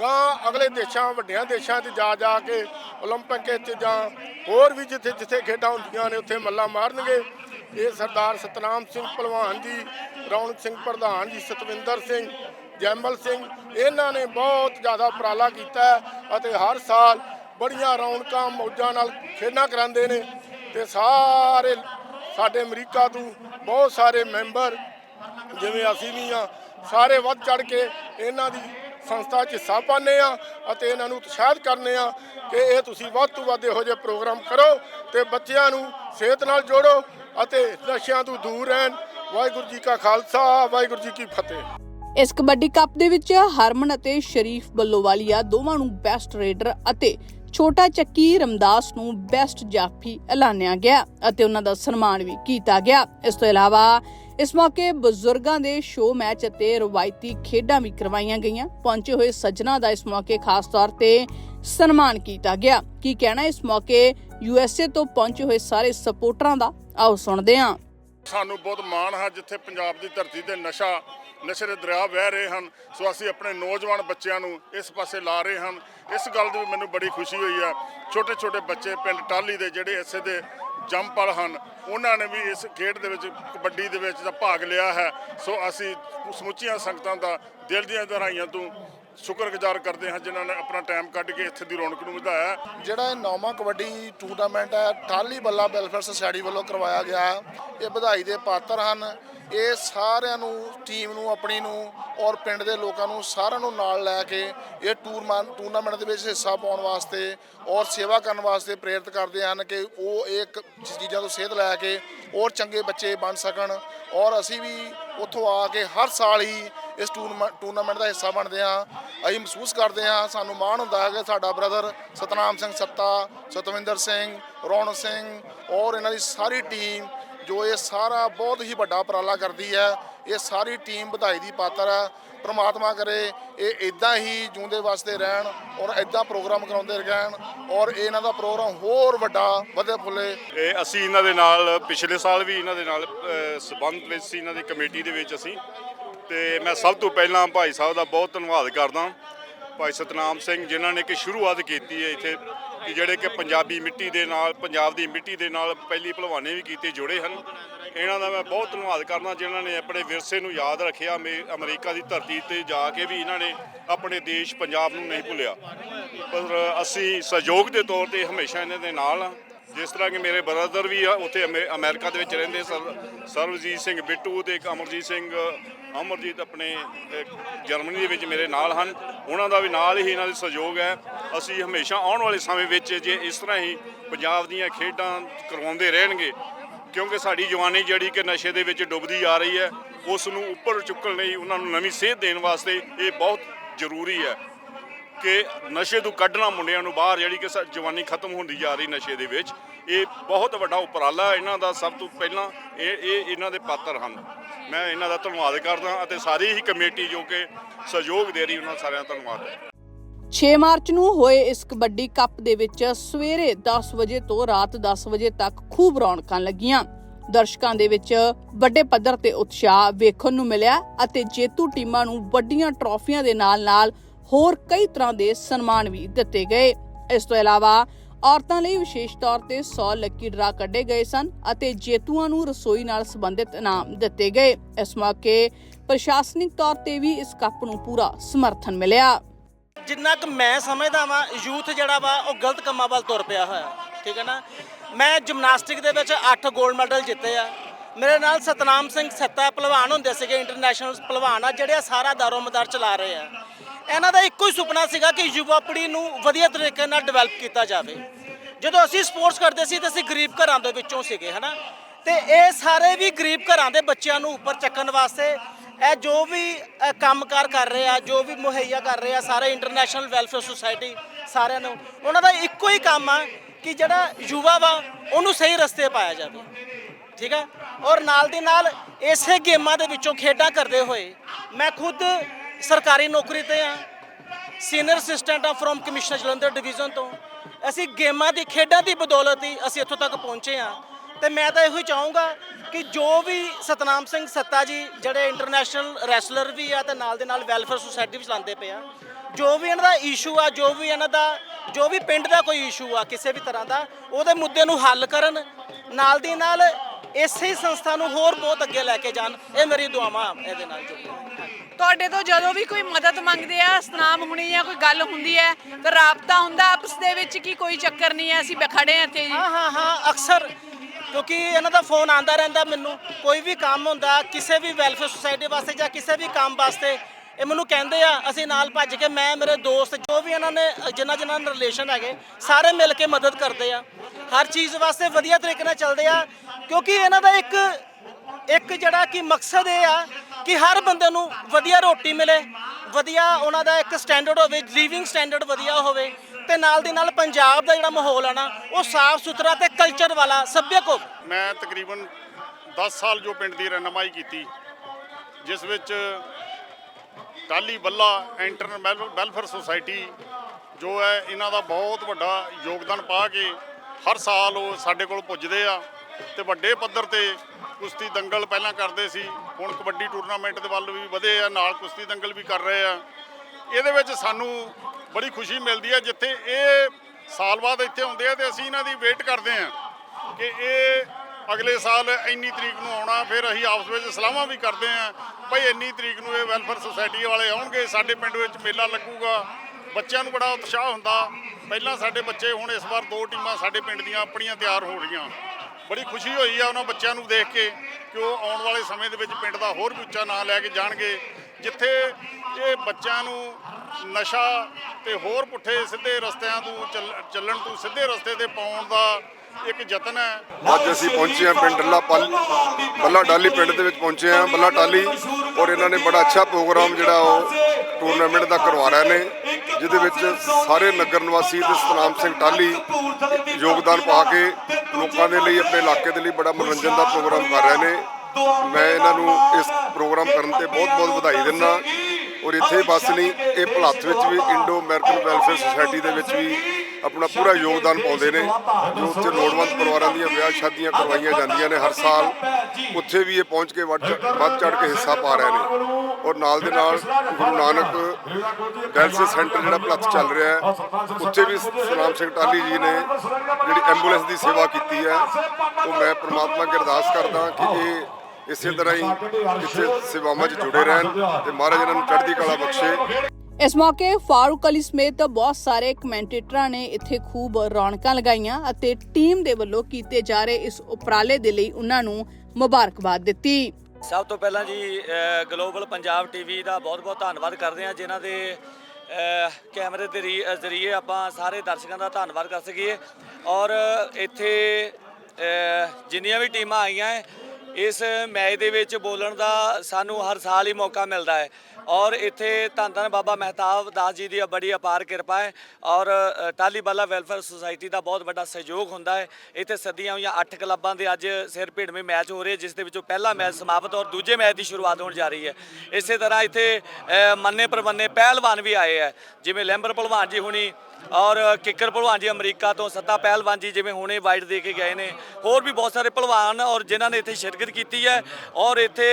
ਗਾਂ ਅਗਲੇ ਦੇਸ਼ਾਂ ਵੱਡਿਆਂ ਦੇਸ਼ਾਂ 'ਚ ਜਾ ਜਾ ਕੇ 올림픽 'ਚ ਜਾਂ ਹੋਰ ਵੀ ਜਿੱਥੇ ਜਿੱਥੇ ਖੇਡਾਂ ਹੁੰਦੀਆਂ ਨੇ ਉੱਥੇ ਮੱਲਾਂ ਮਾਰਨਗੇ ਇਹ ਸਰਦਾਰ ਸਤਨਾਮ ਸਿੰਘ ਪਹਿਲਵਾਨ ਜੀ ਰੌਣਕ ਸਿੰਘ ਪ੍ਰਧਾਨ ਜੀ ਸਤਵਿੰਦਰ ਸਿੰਘ ਜੈਮਲ ਸਿੰਘ ਇਹਨਾਂ ਨੇ ਬਹੁਤ ਜ਼ਿਆਦਾ ਉਪਰਾਲਾ ਕੀਤਾ ਹੈ ਅਤੇ ਹਰ ਸਾਲ ਬੜੀਆਂ ਰੌਣਕਾਂ ਮੌਜਾਂ ਨਾਲ ਖੇਡਾਂ ਕਰਾਉਂਦੇ ਨੇ ਤੇ ਸਾਰੇ ਸਾਡੇ ਅਮਰੀਕਾ ਤੋਂ ਬਹੁਤ ਸਾਰੇ ਮੈਂਬਰ ਜਿਵੇਂ ਅਸੀਂ ਵੀ ਆ ਸਾਰੇ ਵੱਧ ਚੜ ਕੇ ਇਹਨਾਂ ਦੀ ਸੰਸਥਾ 'ਚ ਹਿੱਸਾ ਪਾਉਂਦੇ ਆ ਅਤੇ ਇਹਨਾਂ ਨੂੰ ਉਤਸ਼ਾਹਿਤ ਕਰਨੇ ਆ ਕਿ ਇਹ ਤੁਸੀਂ ਵੱਧ ਤੋਂ ਵੱਧ ਇਹੋ ਜਿਹੇ ਪ੍ਰੋਗਰਾਮ ਕਰੋ ਤੇ ਬੱਚਿਆਂ ਨੂੰ ਸਿਹਤ ਨਾਲ ਜੋੜੋ ਅਤੇ ਨਸ਼ਿਆਂ ਤੋਂ ਦੂਰ ਰਹਿਣ। ਵਾਹਿਗੁਰੂ ਜੀ ਕਾ ਖਾਲਸਾ, ਵਾਹਿਗੁਰੂ ਜੀ ਕੀ ਫਤਿਹ। ਇਸ ਕਬੱਡੀ ਕੱਪ ਦੇ ਵਿੱਚ ਹਰਮਨ ਅਤੇ ਸ਼ਰੀਫ ਬੱਲੋਵਾਲੀਆ ਦੋਵਾਂ ਨੂੰ ਬੈਸਟ ਰੇਡਰ ਅਤੇ ਛੋਟਾ ਚੱਕੀ ਰਮਦਾਸ ਨੂੰ ਬੈਸਟ ਜਾਫੀ ਐਲਾਨਿਆ ਗਿਆ ਅਤੇ ਉਹਨਾਂ ਦਾ ਸਨਮਾਨ ਵੀ ਕੀਤਾ ਗਿਆ। ਇਸ ਤੋਂ ਇਲਾਵਾ ਇਸ ਮੌਕੇ ਬਜ਼ੁਰਗਾਂ ਦੇ ਸ਼ੋਅ ਮੈਚ ਅਤੇ ਰਵਾਇਤੀ ਖੇਡਾਂ ਵੀ ਕਰਵਾਈਆਂ ਗਈਆਂ। ਪਹੁੰਚੇ ਹੋਏ ਸੱਜਣਾ ਦਾ ਇਸ ਮੌਕੇ ਖਾਸ ਤੌਰ ਤੇ ਸਨਮਾਨ ਕੀਤਾ ਗਿਆ। ਕੀ ਕਹਿਣਾ, ਇਸ ਮੌਕੇ ਯੂਐਸਏ ਤੋਂ ਪਹੁੰਚੇ ਹੋਏ ਸਾਰੇ ਸਪੋਰਟਰਾਂ ਦਾ? ਆਓ ਸੁਣਦੇ ਹਾਂ। ਸਾਨੂੰ ਬਹੁਤ ਮਾਣ ਹੈ ਜਿੱਥੇ ਪੰਜਾਬ ਦੀ ਧਰਤੀ ਤੇ ਨਸ਼ਾ ਨਸ਼ੇ ਦੇ ਦਰਿਆ ਵਹਿ ਰਹੇ ਹਨ, ਸੋ ਅਸੀਂ ਆਪਣੇ ਨੌਜਵਾਨ ਬੱਚਿਆਂ ਨੂੰ ਇਸ ਪਾਸੇ ਲਾ ਰਹੇ ਹਨ। ਇਸ ਗੱਲ ਦੀ ਵੀ ਮੈਨੂੰ ਬੜੀ ਖੁਸ਼ੀ ਹੋਈ ਹੈ। ਛੋਟੇ ਛੋਟੇ ਬੱਚੇ ਪਿੰਡ ਟਾਲੀ ਦੇ ਜਿਹੜੇ ਇਸੇ ਦੇ ਜੰਮਪਲ ਹਨ, ਉਹਨਾਂ ਨੇ ਵੀ ਇਸ ਖੇਡ ਦੇ ਵਿੱਚ, ਕਬੱਡੀ ਦੇ ਵਿੱਚ ਦਾ ਭਾਗ ਲਿਆ ਹੈ। ਸੋ ਅਸੀਂ ਸਮੁੱਚੀਆਂ ਸੰਗਤਾਂ ਦਾ ਦਿਲ ਦੀਆਂ ਗਹਿਰਾਈਆਂ ਤੋਂ ਸ਼ੁਕਰਗੁਜ਼ਾਰ ਕਰਦੇ ਹਾਂ ਜਿਨ੍ਹਾਂ ਨੇ ਆਪਣਾ ਟਾਈਮ ਕੱਢ ਕੇ ਇੱਥੇ ਦੀ ਰੌਣਕ ਨੂੰ ਵਧਾਇਆ। ਜਿਹੜਾ ਇਹ ਨੌਵਾਂ ਕਬੱਡੀ ਟੂਰਨਾਮੈਂਟ ਹੈ ਟਾਲੀ ਬੱਲਾ ਵੈਲਫੇਅਰ ਸੁਸਾਇਟੀ ਵੱਲੋਂ ਕਰਵਾਇਆ ਗਿਆ ਹੈ। ਇਹ ਵਧਾਈ ਦੇ ਪਾਤਰ ਹਨ। ਇਹ ਸਾਰਿਆਂ ਨੂੰ ਟੀਮ ਨੂੰ, ਆਪਣੀ ਨੂੰ ਔਰ ਪਿੰਡ ਦੇ ਲੋਕਾਂ ਨੂੰ ਸਾਰਿਆਂ ਨੂੰ ਨਾਲ ਲੈ ਕੇ ਇਹ ਟੂਰਮਾਨ ਟੂਰਨਾਮੈਂਟ ਦੇ ਵਿੱਚ ਹਿੱਸਾ ਪਾਉਣ ਵਾਸਤੇ ਔਰ ਸੇਵਾ ਕਰਨ ਵਾਸਤੇ ਪ੍ਰੇਰਿਤ ਕਰਦੇ ਹਨ ਕਿ ਉਹ ਇੱਕ ਚੀਜ਼ਾਂ ਤੋਂ ਸੇਧ ਲੈ ਕੇ ਔਰ ਚੰਗੇ ਬੱਚੇ ਬਣ ਸਕਣ। ਔਰ ਅਸੀਂ ਵੀ ਉੱਥੋਂ ਆ ਕੇ ਹਰ ਸਾਲ ਹੀ ਇਸ ਟੂਰਨਾਮੈਂਟ ਟੂਰਨਾਮੈਂਟ ਦਾ ਹਿੱਸਾ ਬਣਦੇ ਹਾਂ। ਅਸੀਂ ਮਹਿਸੂਸ ਕਰਦੇ ਹਾਂ, ਸਾਨੂੰ ਮਾਣ ਹੁੰਦਾ ਹੈ ਕਿ ਸਾਡਾ ਬ੍ਰਦਰ ਸਤਨਾਮ ਸਿੰਘ ਸੱਤਾ, ਸਤਵਿੰਦਰ ਸਿੰਘ ਰੌਣਕ ਸਿੰਘ ਔਰ ਇਹਨਾਂ ਦੀ ਸਾਰੀ ਟੀਮ ਜੋ ਇਹ ਸਾਰਾ ਬਹੁਤ ਹੀ ਵੱਡਾ ਉਪਰਾਲਾ ਕਰਦੀ ਹੈ। ਇਹ ਸਾਰੀ ਟੀਮ ਵਧਾਈ ਦੀ ਪਾਤਰ ਹੈ ਪ੍ਰਮਾਤਮਾ ਕਰੇ ਇਹ ਇਦਾਂ ਹੀ ਜਿਉਂਦੇ ਵਾਸਤੇ ਰਹਿਣ ਔਰ ਇਦਾਂ ਪ੍ਰੋਗਰਾਮ ਕਰਾਉਂਦੇ ਰਹਿਣ ਔਰ ਇਹਨਾਂ ਦਾ ਪ੍ਰੋਗਰਾਮ ਹੋਰ ਵੱਡਾ ਵਧੇ ਫੁੱਲੇ। ਇਹ ਅਸੀਂ ਇਹਨਾਂ ਦੇ ਨਾਲ ਪਿਛਲੇ ਸਾਲ ਵੀ ਇਹਨਾਂ ਦੇ ਨਾਲ ਅ, ਸਬੰਧ ਵਿੱਚ ਸੀ ਇਹਨਾਂ ਦੀ ਕਮੇਟੀ ਦੇ ਵਿੱਚ ਅਸੀਂ। ਤੇ ਮੈਂ ਸਭ ਤੋਂ ਪਹਿਲਾਂ ਭਾਈ ਸਾਹਿਬ ਦਾ ਬਹੁਤ ਧੰਨਵਾਦ ਕਰਦਾ। ਭਾਈ ਸਤਨਾਮ ਸਿੰਘ ਜਿਨ੍ਹਾਂ ਨੇ ਕਿ ਸ਼ੁਰੂਆਤ ਕੀਤੀ ਹੈ ਇੱਥੇ ਕਿ ਜਿਹੜੇ ਕਿ ਪੰਜਾਬੀ ਮਿੱਟੀ ਦੇ ਨਾਲ, ਪੰਜਾਬ ਦੀ ਮਿੱਟੀ ਦੇ ਨਾਲ ਪਹਿਲੀ ਭਲਵਾਨੇ ਵੀ ਕੀਤੇ ਜੁੜੇ ਹਨ। ਇਹਨਾਂ ਦਾ ਮੈਂ ਬਹੁਤ ਧੰਨਵਾਦ ਕਰਦਾ ਜਿਨ੍ਹਾਂ ਨੇ ਆਪਣੇ ਵਿਰਸੇ ਨੂੰ ਯਾਦ ਰੱਖਿਆ ਅਮੇ- ਅਮਰੀਕਾ ਦੀ ਧਰਤੀ ਤੇ ਜਾ ਕੇ ਵੀ ਇਹਨਾਂ ਨੇ ਆਪਣੇ ਦੇਸ਼ ਪੰਜਾਬ ਨੂੰ ਨਹੀਂ ਭੁੱਲਿਆ। ਪਰ ਅਸੀਂ ਸਹਿਯੋਗ ਦੇ ਤੌਰ ਤੇ ਹਮੇਸ਼ਾ ਇਹਨਾਂ ਦੇ ਨਾਲ ਹਾਂ। ਜਿਸ ਤਰ੍ਹਾਂ ਕਿ ਮੇਰੇ ਬ੍ਰਦਰ ਵੀ ਆ, ਉੱਥੇ ਅਮੇ- ਅਮਰੀਕਾ ਦੇ ਵਿੱਚ ਰਹਿੰਦੇ ਸਰ ਸਰਵਜੀਤ ਸਿੰਘ ਬਿੱਟੂ ਤੇ ਇੱਕ ਅਮਰਜੀਤ ਸਿੰਘ, ਅਮਰਜੀਤ ਆਪਣੇ ਜਰਮਨੀ ਦੇ ਵਿੱਚ ਮੇਰੇ ਨਾਲ ਹਨ। ਉਹਨਾਂ ਦਾ ਵੀ ਨਾਲ ਹੀ ਇਹਨਾਂ ਦੇ ਸਹਿਯੋਗ ਹੈ। ਅਸੀਂ ਹਮੇਸ਼ਾ ਆਉਣ ਵਾਲੇ ਸਮੇਂ ਵਿੱਚ ਜੇ ਇਸ ਤਰ੍ਹਾਂ ਹੀ ਪੰਜਾਬ ਦੀਆਂ ਖੇਡਾਂ ਕਰਵਾਉਂਦੇ ਰਹਿਣਗੇ, ਕਿਉਂਕਿ ਸਾਡੀ ਜਵਾਨੀ ਜਿਹੜੀ ਕਿ ਨਸ਼ੇ ਦੇ ਵਿੱਚ ਡੁੱਬਦੀ ਆ ਰਹੀ ਹੈ, ਉਸ ਨੂੰ ਉੱਪਰ ਚੁੱਕਣ ਲਈ ਉਹਨਾਂ ਨੂੰ ਨਵੀਂ ਸੇਧ ਦੇਣ ਵਾਸਤੇ ਇਹ ਬਹੁਤ ਜ਼ਰੂਰੀ ਹੈ ਕਿ ਨਸ਼ੇ ਤੋਂ ਕੱਢਣਾ ਮੁੰਡਿਆਂ ਨੂੰ ਬਾਹਰ, ਜਿਹੜੀ ਕਿ ਸਾ- ਜਵਾਨੀ ਖਤਮ ਹੁੰਦੀ ਜਾ ਰਹੀ ਨਸ਼ੇ ਦੇ ਵਿੱਚ, ਇਹ ਬਹੁਤ ਵੱਡਾ ਉਪਰਾਲਾ ਇਹਨਾਂ ਦਾ ਸਭ ਤੋਂ ਪਹਿਲਾਂ ਇਹ ਇਹ ਇਹਨਾਂ ਦੇ ਪਾਤਰ ਹਨ। ਮੈਂ ਇਹਨਾਂ ਦਾ ਧੰਨਵਾਦ ਕਰਦਾ ਅਤੇ ਸਾਰੀ ਹੀ ਕਮੇਟੀ ਜੋ ਕਿ ਸਹਿਯੋਗ ਦੇ ਰਹੀ, ਉਹਨਾਂ ਸਾਰਿਆਂ ਦਾ ਧੰਨਵਾਦ ਹੈ। 6 ਮਾਰਚ ਨੂੰ ਹੋਏ ਇਸ ਕਬੱਡੀ ਕੱਪ ਦੇ ਵਿੱਚ ਸਵੇਰੇ 10 ਵਜੇ ਤੋਂ ਰਾਤ 10 ਵਜੇ ਤੱਕ ਖੂਬ ਰੌਣਕਾਂ ਲੱਗੀਆਂ। ਦਰਸ਼ਕਾਂ ਦੇ ਵਿੱਚ ਵੱਡੇ ਪੱਧਰ ਤੇ ਉਤਸ਼ਾਹ ਵੇਖਣ ਨੂੰ ਮਿਲਿਆ ਅਤੇ ਜੇਤੂ ਟੀਮਾਂ ਨੂੰ ਵੱਡੀਆਂ ਟਰਾਫੀਆਂ ਦੇ ਨਾਲ-ਨਾਲ ਹੋਰ ਕਈ ਤਰ੍ਹਾਂ ਦੇ ਸਨਮਾਨ ਵੀ ਦਿੱਤੇ ਗਏ। ਇਸ ਤੋਂ ਇਲਾਵਾ ਔਰਤਾਂ ਲਈ ਵਿਸ਼ੇਸ਼ ਤੌਰ ਤੇ 100 ਲੱਕੀ ਡਰਾ ਕੱਢੇ ਗਏ ਸਨ ਅਤੇ ਜੇਤੂਆਂ ਨੂੰ ਰਸੋਈ ਨਾਲ ਸੰਬੰਧਿਤ ਇਨਾਮ ਦਿੱਤੇ ਗਏ। ਇਸ ਮੌਕੇ ਪ੍ਰਸ਼ਾਸਨਿਕ ਤੌਰ ਤੇ ਵੀ ਇਸ ਕੱਪ ਨੂੰ ਪੂਰਾ ਸਮਰਥਨ ਮਿਲਿਆ। ਜਿੰਨਾ ਕੁ ਮੈਂ ਸਮਝਦਾ ਵਾਂ ਯੂਥ ਜਿਹੜਾ ਵਾ, ਉਹ ਗਲਤ ਕੰਮਾਂ ਵੱਲ ਤੁਰ ਪਿਆ ਹੋਇਆ, ਠੀਕ ਹੈ ਨਾ? ਮੈਂ ਜਿਮਨਾਸਟਿਕ ਦੇ ਵਿੱਚ 8 골ਡ ਮੈਡਲ ਜਿੱਤੇ ਆ। ਮੇਰੇ ਨਾਲ ਸਤਨਾਮ ਸਿੰਘ ਸੱਤਾ ਪਹਿਲਵਾਨ ਹੁੰਦੇ ਸੀਗੇ ਇੰਟਰਨੈਸ਼ਨਲ ਪਹਿਲਵਾਨ ਆ, ਜਿਹੜੇ ਸਾਰਾ ਦਾਰੋਮਦਾਰ ਚਲਾ ਰਹੇ ਆ। ਇਹਨਾਂ ਦਾ ਇੱਕੋ ਹੀ ਸੁਪਨਾ ਸੀਗਾ ਕਿ ਯੁਵਾ ਪੀੜ੍ਹੀ ਨੂੰ ਵਧੀਆ ਤਰੀਕੇ ਨਾਲ ਡਿਵੈਲਪ ਕੀਤਾ ਜਾਵੇ। ਜਦੋਂ ਅਸੀਂ ਸਪੋਰਟਸ ਕਰਦੇ ਸੀ ਤਾਂ ਅਸੀਂ ਗਰੀਬ ਘਰਾਂ ਦੇ ਵਿੱਚੋਂ ਸੀਗੇ, ਹਨਾ? ਤੇ ਇਹ ਸਾਰੇ ਵੀ ਗਰੀਬ ਘਰਾਂ ਦੇ ਬੱਚਿਆਂ ਨੂੰ ਉੱਪਰ ਚੱਕਣ ਵਾਸਤੇ ਇਹ ਜੋ ਵੀ ਅ, ਕੰਮਕਾਰ ਕਰ ਰਹੇ ਆ ਜੋ ਵੀ ਮੁਹੱਈਆ ਕਰ ਰਹੇ ਆ ਸਾਰੇ ਇੰਟਰਨੈਸ਼ਨਲ ਵੈਲਫੇਅਰ ਸੁਸਾਇਟੀ ਸਾਰਿਆਂ ਨੂੰ ਉਹਨਾਂ ਦਾ ਇੱਕੋ ਹੀ ਕੰਮ ਆ ਕਿ ਜਿਹੜਾ ਯੁਵਾ ਵਾ ਉਹਨੂੰ ਸਹੀ ਰਸਤੇ ਪਾਇਆ ਜਾਵੇ। ਠੀਕ ਹੈ ਔਰ ਨਾਲ ਦੀ ਨਾਲ ਇਸੇ ਗੇਮਾਂ ਦੇ ਵਿੱਚੋਂ ਖੇਡਾਂ ਕਰਦੇ ਹੋਏ ਮੈਂ ਖੁਦ ਸਰਕਾਰੀ ਨੌਕਰੀ ਤੇ ਆ ਸੀਨੀਅਰ ਅਸਿਸਟੈਂਟ ਆ ਫਰੋਮ ਕਮਿਸ਼ਨਰ ਜਲੰਧਰ ਡਿਵੀਜ਼ਨ ਤੋਂ। ਅਸੀਂ ਗੇਮਾਂ ਦੀ ਖੇਡਾਂ ਦੀ ਬਦੌਲਤ ਹੀ ਅਸੀਂ ਇੱਥੋਂ ਤੱਕ ਪਹੁੰਚੇ ਆ। ਤੇ ਮੈਂ ਤਾਂ ਇਹੋ ਹੀ ਚਾਹੂੰਗਾ ਕਿ ਜੋ ਵੀ ਸਤਨਾਮ ਸਿੰਘ ਸੱਤਾ ਜੀ ਜਿਹੜੇ ਇੰਟਰਨੈਸ਼ਨਲ ਰੈਸਲਰ ਵੀ ਆ ਤੇ ਨਾਲ ਦੇ ਨਾਲ ਵੈਲਫੇਅਰ ਸੁਸਾਇਟੀ ਵੀ ਚਲਾਉਂਦੇ ਪਏ ਆ ਜੋ ਵੀ ਇਹਨਾਂ ਦਾ ਇਸ਼ੂ ਆ ਜੋ ਵੀ ਇਹਨਾਂ ਦਾ ਜੋ ਵੀ ਪਿੰਡ ਦਾ ਕੋਈ ਇਸ਼ੂ ਆ ਕਿਸੇ ਵੀ ਤਰ੍ਹਾਂ ਦਾ ਉਹਦੇ ਮੁੱਦੇ ਨੂੰ ਹੱਲ ਕਰਨ ਨਾਲ ਦੀ ਨਾਲ ਇਸੇ ਸੰਸਥਾ ਨੂੰ ਹੋਰ ਬਹੁਤ ਅੱਗੇ ਲੈ ਕੇ ਜਾਣ ਇਹ ਮੇਰੀ ਦੁਆਵਾਂ ਇਹਦੇ ਨਾਲ ਜੁੜੀਆਂ ਤੁਹਾਡੇ ਤੋਂ ਜਦੋਂ ਵੀ ਕੋਈ ਮਦਦ ਮੰਗਦੇ ਆ ਸਨਾਮ ਹੁਣੀ ਜਾਂ ਕੋਈ ਗੱਲ ਹੁੰਦੀ ਹੈ ਤਾਂ ਰਾਬਤਾ ਹੁੰਦਾ ਆਪਸ ਦੇ ਵਿੱਚ ਕਿ ਕੋਈ ਚੱਕਰ ਨਹੀਂ ਹੈ ਅਸੀਂ ਖੜੇ ਹਾਂ ਇੱਥੇ ਜੀ। ਹਾਂ ਹਾਂ ਹਾਂ ਅਕਸਰ ਕਿਉਂਕਿ ਇਹਨਾਂ ਦਾ ਫੋਨ ਆਂਦਾ ਰਹਿੰਦਾ ਮੈਨੂੰ। ਕੋਈ ਵੀ ਕੰਮ ਹੁੰਦਾ, ਕਿਸੇ ਵੀ ਵੈਲਫੇਅਰ ਸੁਸਾਇਟੀ ਵਾਸਤੇ ਜਾਂ ਕਿਸੇ ਵੀ ਕੰਮ ਵਾਸਤੇ, ਇਹ ਮੈਨੂੰ ਕਹਿੰਦੇ ਆ, ਅਸੀਂ ਨਾਲ ਭੱਜ ਕੇ ਮੈਂ, ਮੇਰੇ ਦੋਸਤ, ਜੋ ਵੀ ਇਹਨਾਂ ਨੇ, ਜਿਨ੍ਹਾਂ ਜਿਨ੍ਹਾਂ ਨਾਲ ਰਿਲੇਸ਼ਨ ਹੈਗੇ, ਸਾਰੇ ਮਿਲ ਕੇ ਮਦਦ ਕਰਦੇ ਆ। ਹਰ ਚੀਜ਼ ਵਾਸਤੇ ਵਧੀਆ ਤਰੀਕੇ ਨਾਲ ਚੱਲਦੇ ਆ, ਕਿਉਂਕਿ ਇਹਨਾਂ ਦਾ ਇੱਕ ਇੱਕ ਜਿਹੜਾ ਕਿ ਮਕਸਦ ਇਹ ਆ ਕਿ ਹਰ ਬੰਦੇ ਨੂੰ ਵਧੀਆ ਰੋਟੀ ਮਿਲੇ, ਵਧੀਆ ਉਹਨਾਂ ਦਾ ਇੱਕ ਸਟੈਂਡਰਡ ਹੋਵੇ ਲਿਵਿੰਗ ਸਟੈਂਡਰਡ ਵਧੀਆ ਹੋਵੇ। ਤੇ ਨਾਲ ਦੀ ਨਾਲ ਪੰਜਾਬ ਦਾ ਜਿਹੜਾ ਮਾਹੌਲ ਆ ਨਾ, ਉਹ ਸਾਫ਼ ਸੁਥਰਾ ਤੇ ਕਲਚਰ ਵਾਲਾ, ਸੱਭਿਅਕ ਹੋਵੇ। ਮੈਂ ਤਕਰੀਬਨ 10 ਸਾਲ ਜੋ ਪਿੰਡ ਦੀ ਰਹਿਨਮਾਈ ਕੀਤੀ, ਜਿਸ ਵਿੱਚ Tali Balla internal welfare society ਜੋ ਹੈ, ਇਹਨਾਂ ਦਾ ਬਹੁਤ ਵੱਡਾ ਯੋਗਦਾਨ ਪਾ ਕੇ ਹਰ ਸਾਲ ਉਹ ਸਾਡੇ ਕੋਲ ਪੁੱਜਦੇ ਆ ਤੇ ਵੱਡੇ ਪੱਧਰ ਤੇ ਕੁਸ਼ਤੀ ਦੰਗਲ ਪਹਿਲਾਂ ਕਰਦੇ ਸੀ, ਹੁਣ ਕਬੱਡੀ ਟੂਰਨਾਮੈਂਟ ਦੇ ਵੱਲ ਵੀ ਵਧੇ ਆ, ਨਾਲ ਕੁਸ਼ਤੀ ਦੰਗਲ ਵੀ ਕਰ ਰਹੇ ਆ। ਇਹਦੇ ਵਿੱਚ ਸਾਨੂੰ ਬੜੀ ਖੁਸ਼ੀ ਮਿਲਦੀ ਹੈ ਜਿੱਥੇ ਇਹ ਸਾਲ ਬਾਅਦ ਇੱਥੇ ਆਉਂਦੇ ਆ ਤੇ ਅਸੀਂ ਇਹਨਾਂ ਦੀ ਵੇਟ ਕਰਦੇ ਆ ਕਿ ਇਹ ਅਗਲੇ ਸਾਲ ਇੰਨੀ ਤਰੀਕ ਨੂੰ ਆਉਣਾ, ਫਿਰ ਅਸੀਂ ਆਪਸ ਵਿੱਚ ਸਲਾਹਾਂ ਵੀ ਕਰਦੇ ਆਂ ਭਈ ਇੰਨੀ ਤਰੀਕ ਨੂੰ ਇਹ ਵੈਲਫੇਅਰ ਸੁਸਾਇਟੀ ਵਾਲੇ ਆਉਣਗੇ, ਸਾਡੇ ਪਿੰਡ ਵਿੱਚ ਮੇਲਾ ਲੱਗੂਗਾ, ਬੱਚਿਆਂ ਨੂੰ ਬੜਾ ਉਤਸ਼ਾਹ ਹੁੰਦਾ। ਪਹਿਲਾਂ ਸਾਡੇ ਬੱਚੇ, ਹੁਣ ਇਸ ਵਾਰ ਦੋ ਟੀਮਾਂ ਸਾਡੇ ਪਿੰਡ ਦੀਆਂ ਆਪਣੀਆਂ ਤਿਆਰ ਹੋ ਰਹੀਆਂ। ਬੜੀ ਖੁਸ਼ੀ ਹੋਈ ਆ ਉਹਨਾਂ ਬੱਚਿਆਂ ਨੂੰ ਦੇਖ ਕੇ ਕਿ ਉਹ ਆਉਣ ਵਾਲੇ ਸਮੇਂ ਦੇ ਵਿੱਚ ਪਿੰਡ ਦਾ ਹੋਰ ਵੀ ਉੱਚਾ ਨਾਂ ਲੈ ਕੇ ਜਾਣਗੇ। ਜਿੱਥੇ ਇਹ ਬੱਚਿਆਂ ਨੂੰ ਨਸ਼ਾ ਤੇ ਹੋਰ ਪੁੱਠੇ ਸਿੱਧੇ ਰਸਤਿਆਂ ਤੋਂ ਚੱਲ- ਚੱਲਣ ਤੋਂ ਸਿੱਧੇ ਰਸਤੇ ਤੇ ਪਾਉਣ ਦਾ ਇੱਕ ਯਤਨ ਹੈ। ਅੱਜ ਅਸੀਂ ਪਹੁੰਚੇ ਹਾਂ ਪਿੰਡ ਡੱਲਾ ਪਲ ਬੱਲਾ ਡਾਲੀ ਪਿੰਡ ਦੇ ਵਿੱਚ ਪਹੁੰਚੇ ਹਾਂ। ਬੱਲਾ ਟਾਲੀ ਔਰ ਇਹਨਾਂ ਨੇ ਬੜਾ ਅੱਛਾ ਪ੍ਰੋਗਰਾਮ ਜਿਹੜਾ ਉਹ ਟੂਰਨਾਮੈਂਟ ਦਾ ਕਰਵਾ ਰਹੇ ਨੇ, ਜਿਹਦੇ ਵਿੱਚ ਸਾਰੇ ਨਗਰ ਨਿਵਾਸੀ ਤੇ ਸਤਨਾਮ ਸਿੰਘ ਟਾਲੀ ਯੋਗਦਾਨ ਪਾ ਕੇ ਲੋਕਾਂ ਦੇ ਲਈ, ਆਪਣੇ ਇਲਾਕੇ ਦੇ ਲਈ ਬੜਾ ਮਨੋਰੰਜਨ ਦਾ ਪ੍ਰੋਗਰਾਮ ਕਰ ਰਹੇ ਨੇ। ਮੈਂ ਇਹਨਾਂ ਨੂੰ ਇਸ ਪ੍ਰੋਗਰਾਮ ਕਰਨ ਤੇ ਬਹੁਤ-ਬਹੁਤ ਵਧਾਈ ਦਿੰਦਾ ਔਰ ਇੱਥੇ ਬਸ ਨਹੀਂ, ਇਹ ਭਲੱਥ ਵਿੱਚ ਵੀ, ਇੰਡੋ ਅਮਰੀਕਨ ਵੈਲਫੇਅਰ ਸੁਸਾਇਟੀ ਦੇ ਵਿੱਚ ਵੀ ਆਪਣਾ ਪੂਰਾ ਯੋਗਦਾਨ ਪਾਉਂਦੇ ਨੇ, ਜੋ ਉੱਥੇ ਲੋੜਵੰਦ ਪਰਿਵਾਰਾਂ ਦੀਆਂ ਵਿਆਹ ਸ਼ਾਦੀਆਂ ਕਰਵਾਈਆਂ ਜਾਂਦੀਆਂ ਨੇ ਹਰ ਸਾਲ। ਉੱਥੇ ਵੀ ਇਹ ਪਹੁੰਚ ਕੇ ਵੱਧ ਵੱਧ ਚੜ ਕੇ ਹਿੱਸਾ ਪਾ ਰਹੇ ਨੇ। ਔਰ ਨਾਲ ਦੇ ਨਾਲ ਗੁਰੂ ਨਾਨਕ ਡਾਇਲਸਿਸ ਸੈਂਟਰ ਜਿਹੜਾ ਭਲੱਥ ਚੱਲ ਰਿਹਾ ਹੈ, ਉੱਥੇ ਵੀ ਸਤਨਾਮ ਸਿੰਘ ਟਾਲੀ ਜੀ ਨੇ ਜਿਹੜੀ ਐਂਬੂਲੈਂਸ ਦੀ ਸੇਵਾ ਕੀਤੀ ਹੈ, ਉਹ ਮੈਂ ਪ੍ਰਮਾਤਮਾ ਅੱਗੇ ਅਰਦਾਸ ਕਰਦਾ ਕਿ ਇਹ ਇਸੇ ਤਰ੍ਹਾਂ ਹੀ ਇੱਥੇ ਸੇਵਾਵਾਂ 'ਚ ਜੁੜੇ ਰਹਿਣ ਤੇ ਮਹਾਰਾਜ ਇਹਨਾਂ ਨੂੰ ਚੜ੍ਹਦੀ ਕਲਾ ਬਖਸ਼ੇ। ਇਸ ਮੌਕੇ ਫਾਰੂਕ ਅਲੀ ਸਮੇਤ ਬਹੁਤ ਸਾਰੇ ਕਮੈਂਟੇਟਰਾਂ ਨੇ ਇੱਥੇ ਖੂਬ ਰੌਣਕਾਂ ਲਗਾਈਆਂ ਅਤੇ ਟੀਮ ਦੇ ਵੱਲੋਂ ਕੀਤੇ ਜਾ ਰਹੇ ਇਸ ਉਪਰਾਲੇ ਦੇ ਲਈ ਉਹਨਾਂ ਨੂੰ ਮੁਬਾਰਕਬਾਦ ਦਿੱਤੀ। ਸਭ ਤੋਂ ਪਹਿਲਾਂ ਜੀ ਗਲੋਬਲ ਪੰਜਾਬ ਟੀਵੀ ਦਾ ਬਹੁਤ-ਬਹੁਤ ਧੰਨਵਾਦ ਕਰਦੇ ਹਾਂ ਜਿਨ੍ਹਾਂ ਦੇ ਕੈਮਰੇ ਦੇ ਜ਼ਰੀਏ ਆਪਾਂ ਸਾਰੇ ਦਰਸ਼ਕਾਂ ਦਾ ਧੰਨਵਾਦ ਕਰ ਸਕੀਏ। ਔਰ ਇੱਥੇ ਜਿੰਨੀਆਂ ਵੀ ਟੀਮਾਂ ਆਈਆਂ ਹੈ, ਇਸ ਮੈਚ ਦੇ ਵਿੱਚ ਬੋਲਣ ਦਾ ਸਾਨੂੰ ਹਰ ਸਾਲ ਹੀ ਮੌਕਾ ਮਿਲਦਾ ਹੈ। ਔਰ ਇੱਥੇ ਧੰਨ ਧੰਨ ਬਾਬਾ ਮਹਿਤਾਬ ਦਾਸ ਜੀ ਦੀ ਬੜੀ ਅਪਾਰ ਕਿਰਪਾ ਹੈ। ਔਰ ਅ, ਵੈਲਫੇਅਰ ਸੁਸਾਇਟੀ ਦਾ ਬਹੁਤ ਵੱਡਾ ਸਹਿਯੋਗ ਹੁੰਦਾ ਹੈ। ਇੱਥੇ ਸੱਦੀਆਂ ਹੋਈਆਂ 8 ਕਲੱਬਾਂ ਦੇ ਅੱਜ ਸਿਰ ਭੇੜਵੇਂ ਮੈਚ ਹੋ ਰਹੇ ਜਿਸ ਦੇ ਵਿੱਚੋਂ ਪਹਿਲਾ ਮੈਚ ਸਮਾਪਤ ਔਰ ਦੂਜੇ ਮੈਚ ਦੀ ਸ਼ੁਰੂਆਤ ਹੋਣ ਜਾ ਰਹੀ ਹੈ। ਇਸੇ ਤਰ੍ਹਾਂ ਇੱਥੇ ਮੰਨੇ ਪ੍ਰਮੰਨੇ ਪਹਿਲਵਾਨ ਵੀ ਆਏ ਹੈ। ਜਿਵੇਂ ਲੈਂਬਰ ਭਲਵਾਨ ਜੀ ਹੁਣੀ ਔਰ ਕਿੱਕਰ ਭਲਵਾਨ ਜੀ ਅਮਰੀਕਾ ਤੋਂ ਸੱਤਾ ਪਹਿਲਵਾਨ ਜੀ ਜਿਵੇਂ ਹੁਣੇ ਵਾਈਟ ਦੇ ਕੇ ਗਏ ਨੇ ਹੋਰ ਵੀ ਬਹੁਤ ਸਾਰੇ ਭਲਵਾਨ ਔਰ ਜਿਨ੍ਹਾਂ ਨੇ ਇੱਥੇ ਸ਼ਿਰਕਤ ਕੀਤੀ ਹੈ ਔਰ ਇੱਥੇ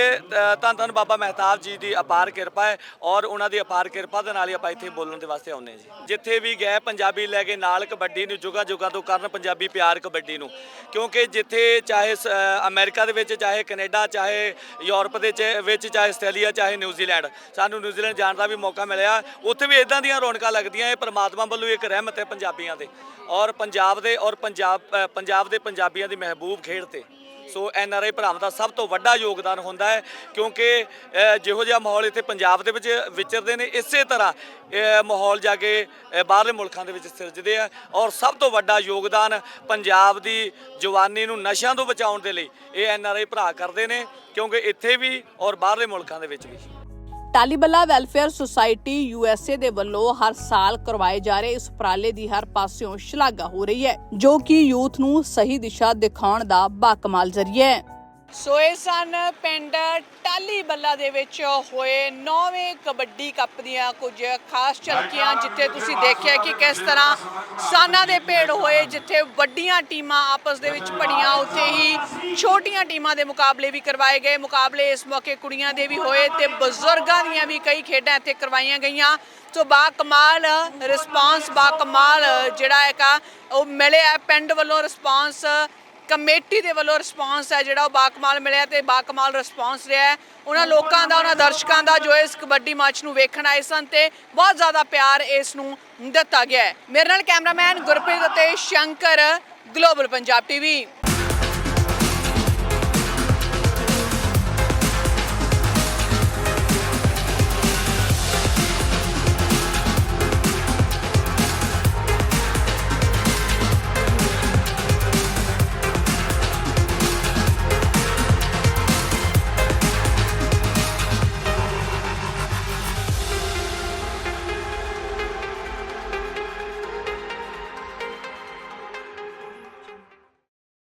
ਧੰਨ ਧੰਨ ਬਾਬਾ ਮਹਿਤਾਬ ਜੀ ਦੀ ਅਪਾਰ ਕਿਰਪਾ ਹੈ ਔਰ ਉਹਨਾਂ ਦੀ ਅਪਾਰ ਕਿਰਪਾ ਦੇ ਨਾਲ ਹੀ ਆਪਾਂ ਇੱਥੇ ਬੋਲਣ ਦੇ ਵਾਸਤੇ ਆਉਂਦੇ ਹਾਂ ਜੀ। ਜਿੱਥੇ ਵੀ ਗਏ ਪੰਜਾਬੀ ਲੈ ਕੇ ਨਾਲ ਕਬੱਡੀ ਨੂੰ ਜੁਗਾ ਜੁਗਾ ਤੋਂ ਕਰਨ ਪੰਜਾਬੀ ਪਿਆਰ ਕਬੱਡੀ ਨੂੰ। ਕਿਉਂਕਿ ਜਿੱਥੇ ਚਾਹੇ ਸ- ਅ, ਅਮਰੀਕਾ ਦੇ ਵਿੱਚ ਚਾਹੇ ਕੈਨੇਡਾ ਚਾਹੇ ਯੂਰਪ ਦੇ ਚ- ਵਿੱਚ ਚਾਹੇ ਆਸਟ੍ਰੇਲੀਆ ਚਾਹੇ ਨਿਊਜ਼ੀਲੈਂਡ ਸਾਨੂੰ ਨਿਊਜ਼ੀਲੈਂਡ ਜਾਣ ਦਾ ਵੀ ਮੌਕਾ ਮਿਲਿਆ। ਉੱਥੇ ਵੀ ਇਦਾਂ ਦੀਆਂ ਰੌਣਕਾਂ ਲੱਗਦੀਆਂ ਇਹ ਪਰਮਾਤਮਾ ਵੱਲੋਂ ਇੱਕ ਰਹਿਮਤ ਹੈ ਪੰਜਾਬੀਆਂ ਦੇ ਔਰ ਪੰਜਾਬ ਦੇ ਔਰ ਪੰਜਾਬ ਪੰਜਾਬ ਦੇ ਪੰਜਾਬੀਆਂ ਦੀ ਮਹਿਬੂਬ ਖੇਡ ਤੇ। ਸੋ ਐਨ ਆਰ ਆਈ ਭਰਾਵਾਂ ਦਾ ਸਭ ਤੋਂ ਵੱਡਾ ਯੋਗਦਾਨ ਹੁੰਦਾ ਹੈ ਕਿਉਂਕਿ ਜਿਹੋ ਜਿਹਾ ਮਾਹੌਲ ਇੱਥੇ ਪੰਜਾਬ ਦੇ ਵਿੱਚ ਵਿਚਰਦੇ ਨੇ, ਇਸੇ ਤਰ੍ਹਾਂ ਮਾਹੌਲ ਜਾ ਕੇ ਬਾਹਰਲੇ ਮੁਲਕਾਂ ਦੇ ਵਿੱਚ ਸਿਰਜਦੇ ਆ ਔਰ ਸਭ ਤੋਂ ਵੱਡਾ ਯੋਗਦਾਨ ਪੰਜਾਬ ਦੀ ਜਵਾਨੀ ਨੂੰ ਨਸ਼ਿਆਂ ਤੋਂ ਬਚਾਉਣ ਦੇ ਲਈ ਇਹ ਐਨ ਆਰ ਆਈ ਭਰਾ ਕਰਦੇ ਨੇ ਕਿਉਂਕਿ ਇੱਥੇ ਵੀ ਔਰ ਬਾਹਰਲੇ ਮੁਲਕਾਂ ਦੇ ਵਿੱਚ ਵੀ। ਟਾਲੀਬੱਲਾ ਵੈਲਫੇਅਰ ਸੁਸਾਇਟੀ ਯੂਐਸਏ ਦੇ ਵੱਲੋਂ ਹਰ ਸਾਲ ਕਰਵਾਏ ਜਾ ਰਹੇ ਇਸ ਉਪਰਾਲੇ ਦੀ ਹਰ ਪਾਸਿਓਂ ਸ਼ਲਾਘਾ ਹੋ ਰਹੀ ਹੈ, ਜੋ ਕਿ ਯੂਥ ਨੂੰ ਸਹੀ ਦਿਸ਼ਾ ਦਿਖਾਉਣ ਦਾ ਬਾਕਮਾਲ ਜ਼ਰੀਆ ਹੈ। ਸੋਏ ਸਨ ਪਿੰਡ ਟਾਲੀ ਬੱਲਾ ਦੇ ਵਿੱਚ ਹੋਏ 9ਵੇਂ ਕਬੱਡੀ ਕੱਪ ਦੀਆਂ ਕੁਝ ਖਾਸ ਝਲਕੀਆਂ ਜਿੱਥੇ ਤੁਸੀਂ ਦੇਖਿਆ ਕਿ ਕਿਸ ਤਰ੍ਹਾਂ ਸਾਨਾਂ ਦੇ ਭੇੜ ਹੋਏ, ਜਿੱਥੇ ਵੱਡੀਆਂ ਟੀਮਾਂ ਆਪਸ ਦੇ ਵਿੱਚ ਭੜੀਆਂ, ਉੱਥੇ ਹੀ ਛੋਟੀਆਂ ਟੀਮਾਂ ਦੇ ਮੁਕਾਬਲੇ ਵੀ ਕਰਵਾਏ ਗਏ। ਮੁਕਾਬਲੇ ਇਸ ਮੌਕੇ ਕੁੜੀਆਂ ਦੇ ਵੀ ਹੋਏ ਤੇ ਬਜ਼ੁਰਗਾਂ ਦੀਆਂ ਵੀ ਕਈ ਖੇਡਾਂ ਇੱਥੇ ਕਰਵਾਈਆਂ ਗਈਆਂ। ਸੋ ਬਾ ਕਮਾਲ ਰਿਸਪਾਂਸ ਬਾ ਕਮਾਲ ਜਿਹੜਾ ਹੈਗਾ, ਉਹ ਮਿਲਿਆ। ਪਿੰਡ ਵੱਲੋਂ ਰਿਸਪਾਂਸ ਕਮੇਟੀ ਦੇ ਵੱਲੋਂ ਰਿਸਪਾਂਸ ਹੈ, ਜਿਹੜਾ ਉਹ ਬਾਕਮਾਲ ਮਿਲਿਆ ਤੇ ਬਾਕਮਾਲ ਰਿਸਪਾਂਸ ਰਿਹਾ ਹੈ। ਉਹਨਾਂ ਲੋਕਾਂ ਦਾ, ਉਹਨਾਂ ਦਰਸ਼ਕਾਂ ਦਾ ਜੋ ਇਸ ਕਬੱਡੀ ਮੈਚ ਨੂੰ ਵੇਖਣ ਆਏ ਸਨ ਤੇ ਬਹੁਤ ਜ਼ਿਆਦਾ ਪਿਆਰ ਇਸ ਨੂੰ ਦਿੱਤਾ ਗਿਆ ਹੈ। ਮੇਰੇ ਨਾਲ ਕੈਮਰਾਮੈਨ ਗੁਰਪ੍ਰੀਤ ਅਤੇ ਸ਼ੰਕਰ ਗਲੋਬਲ ਪੰਜਾਬ ਟੀਵੀ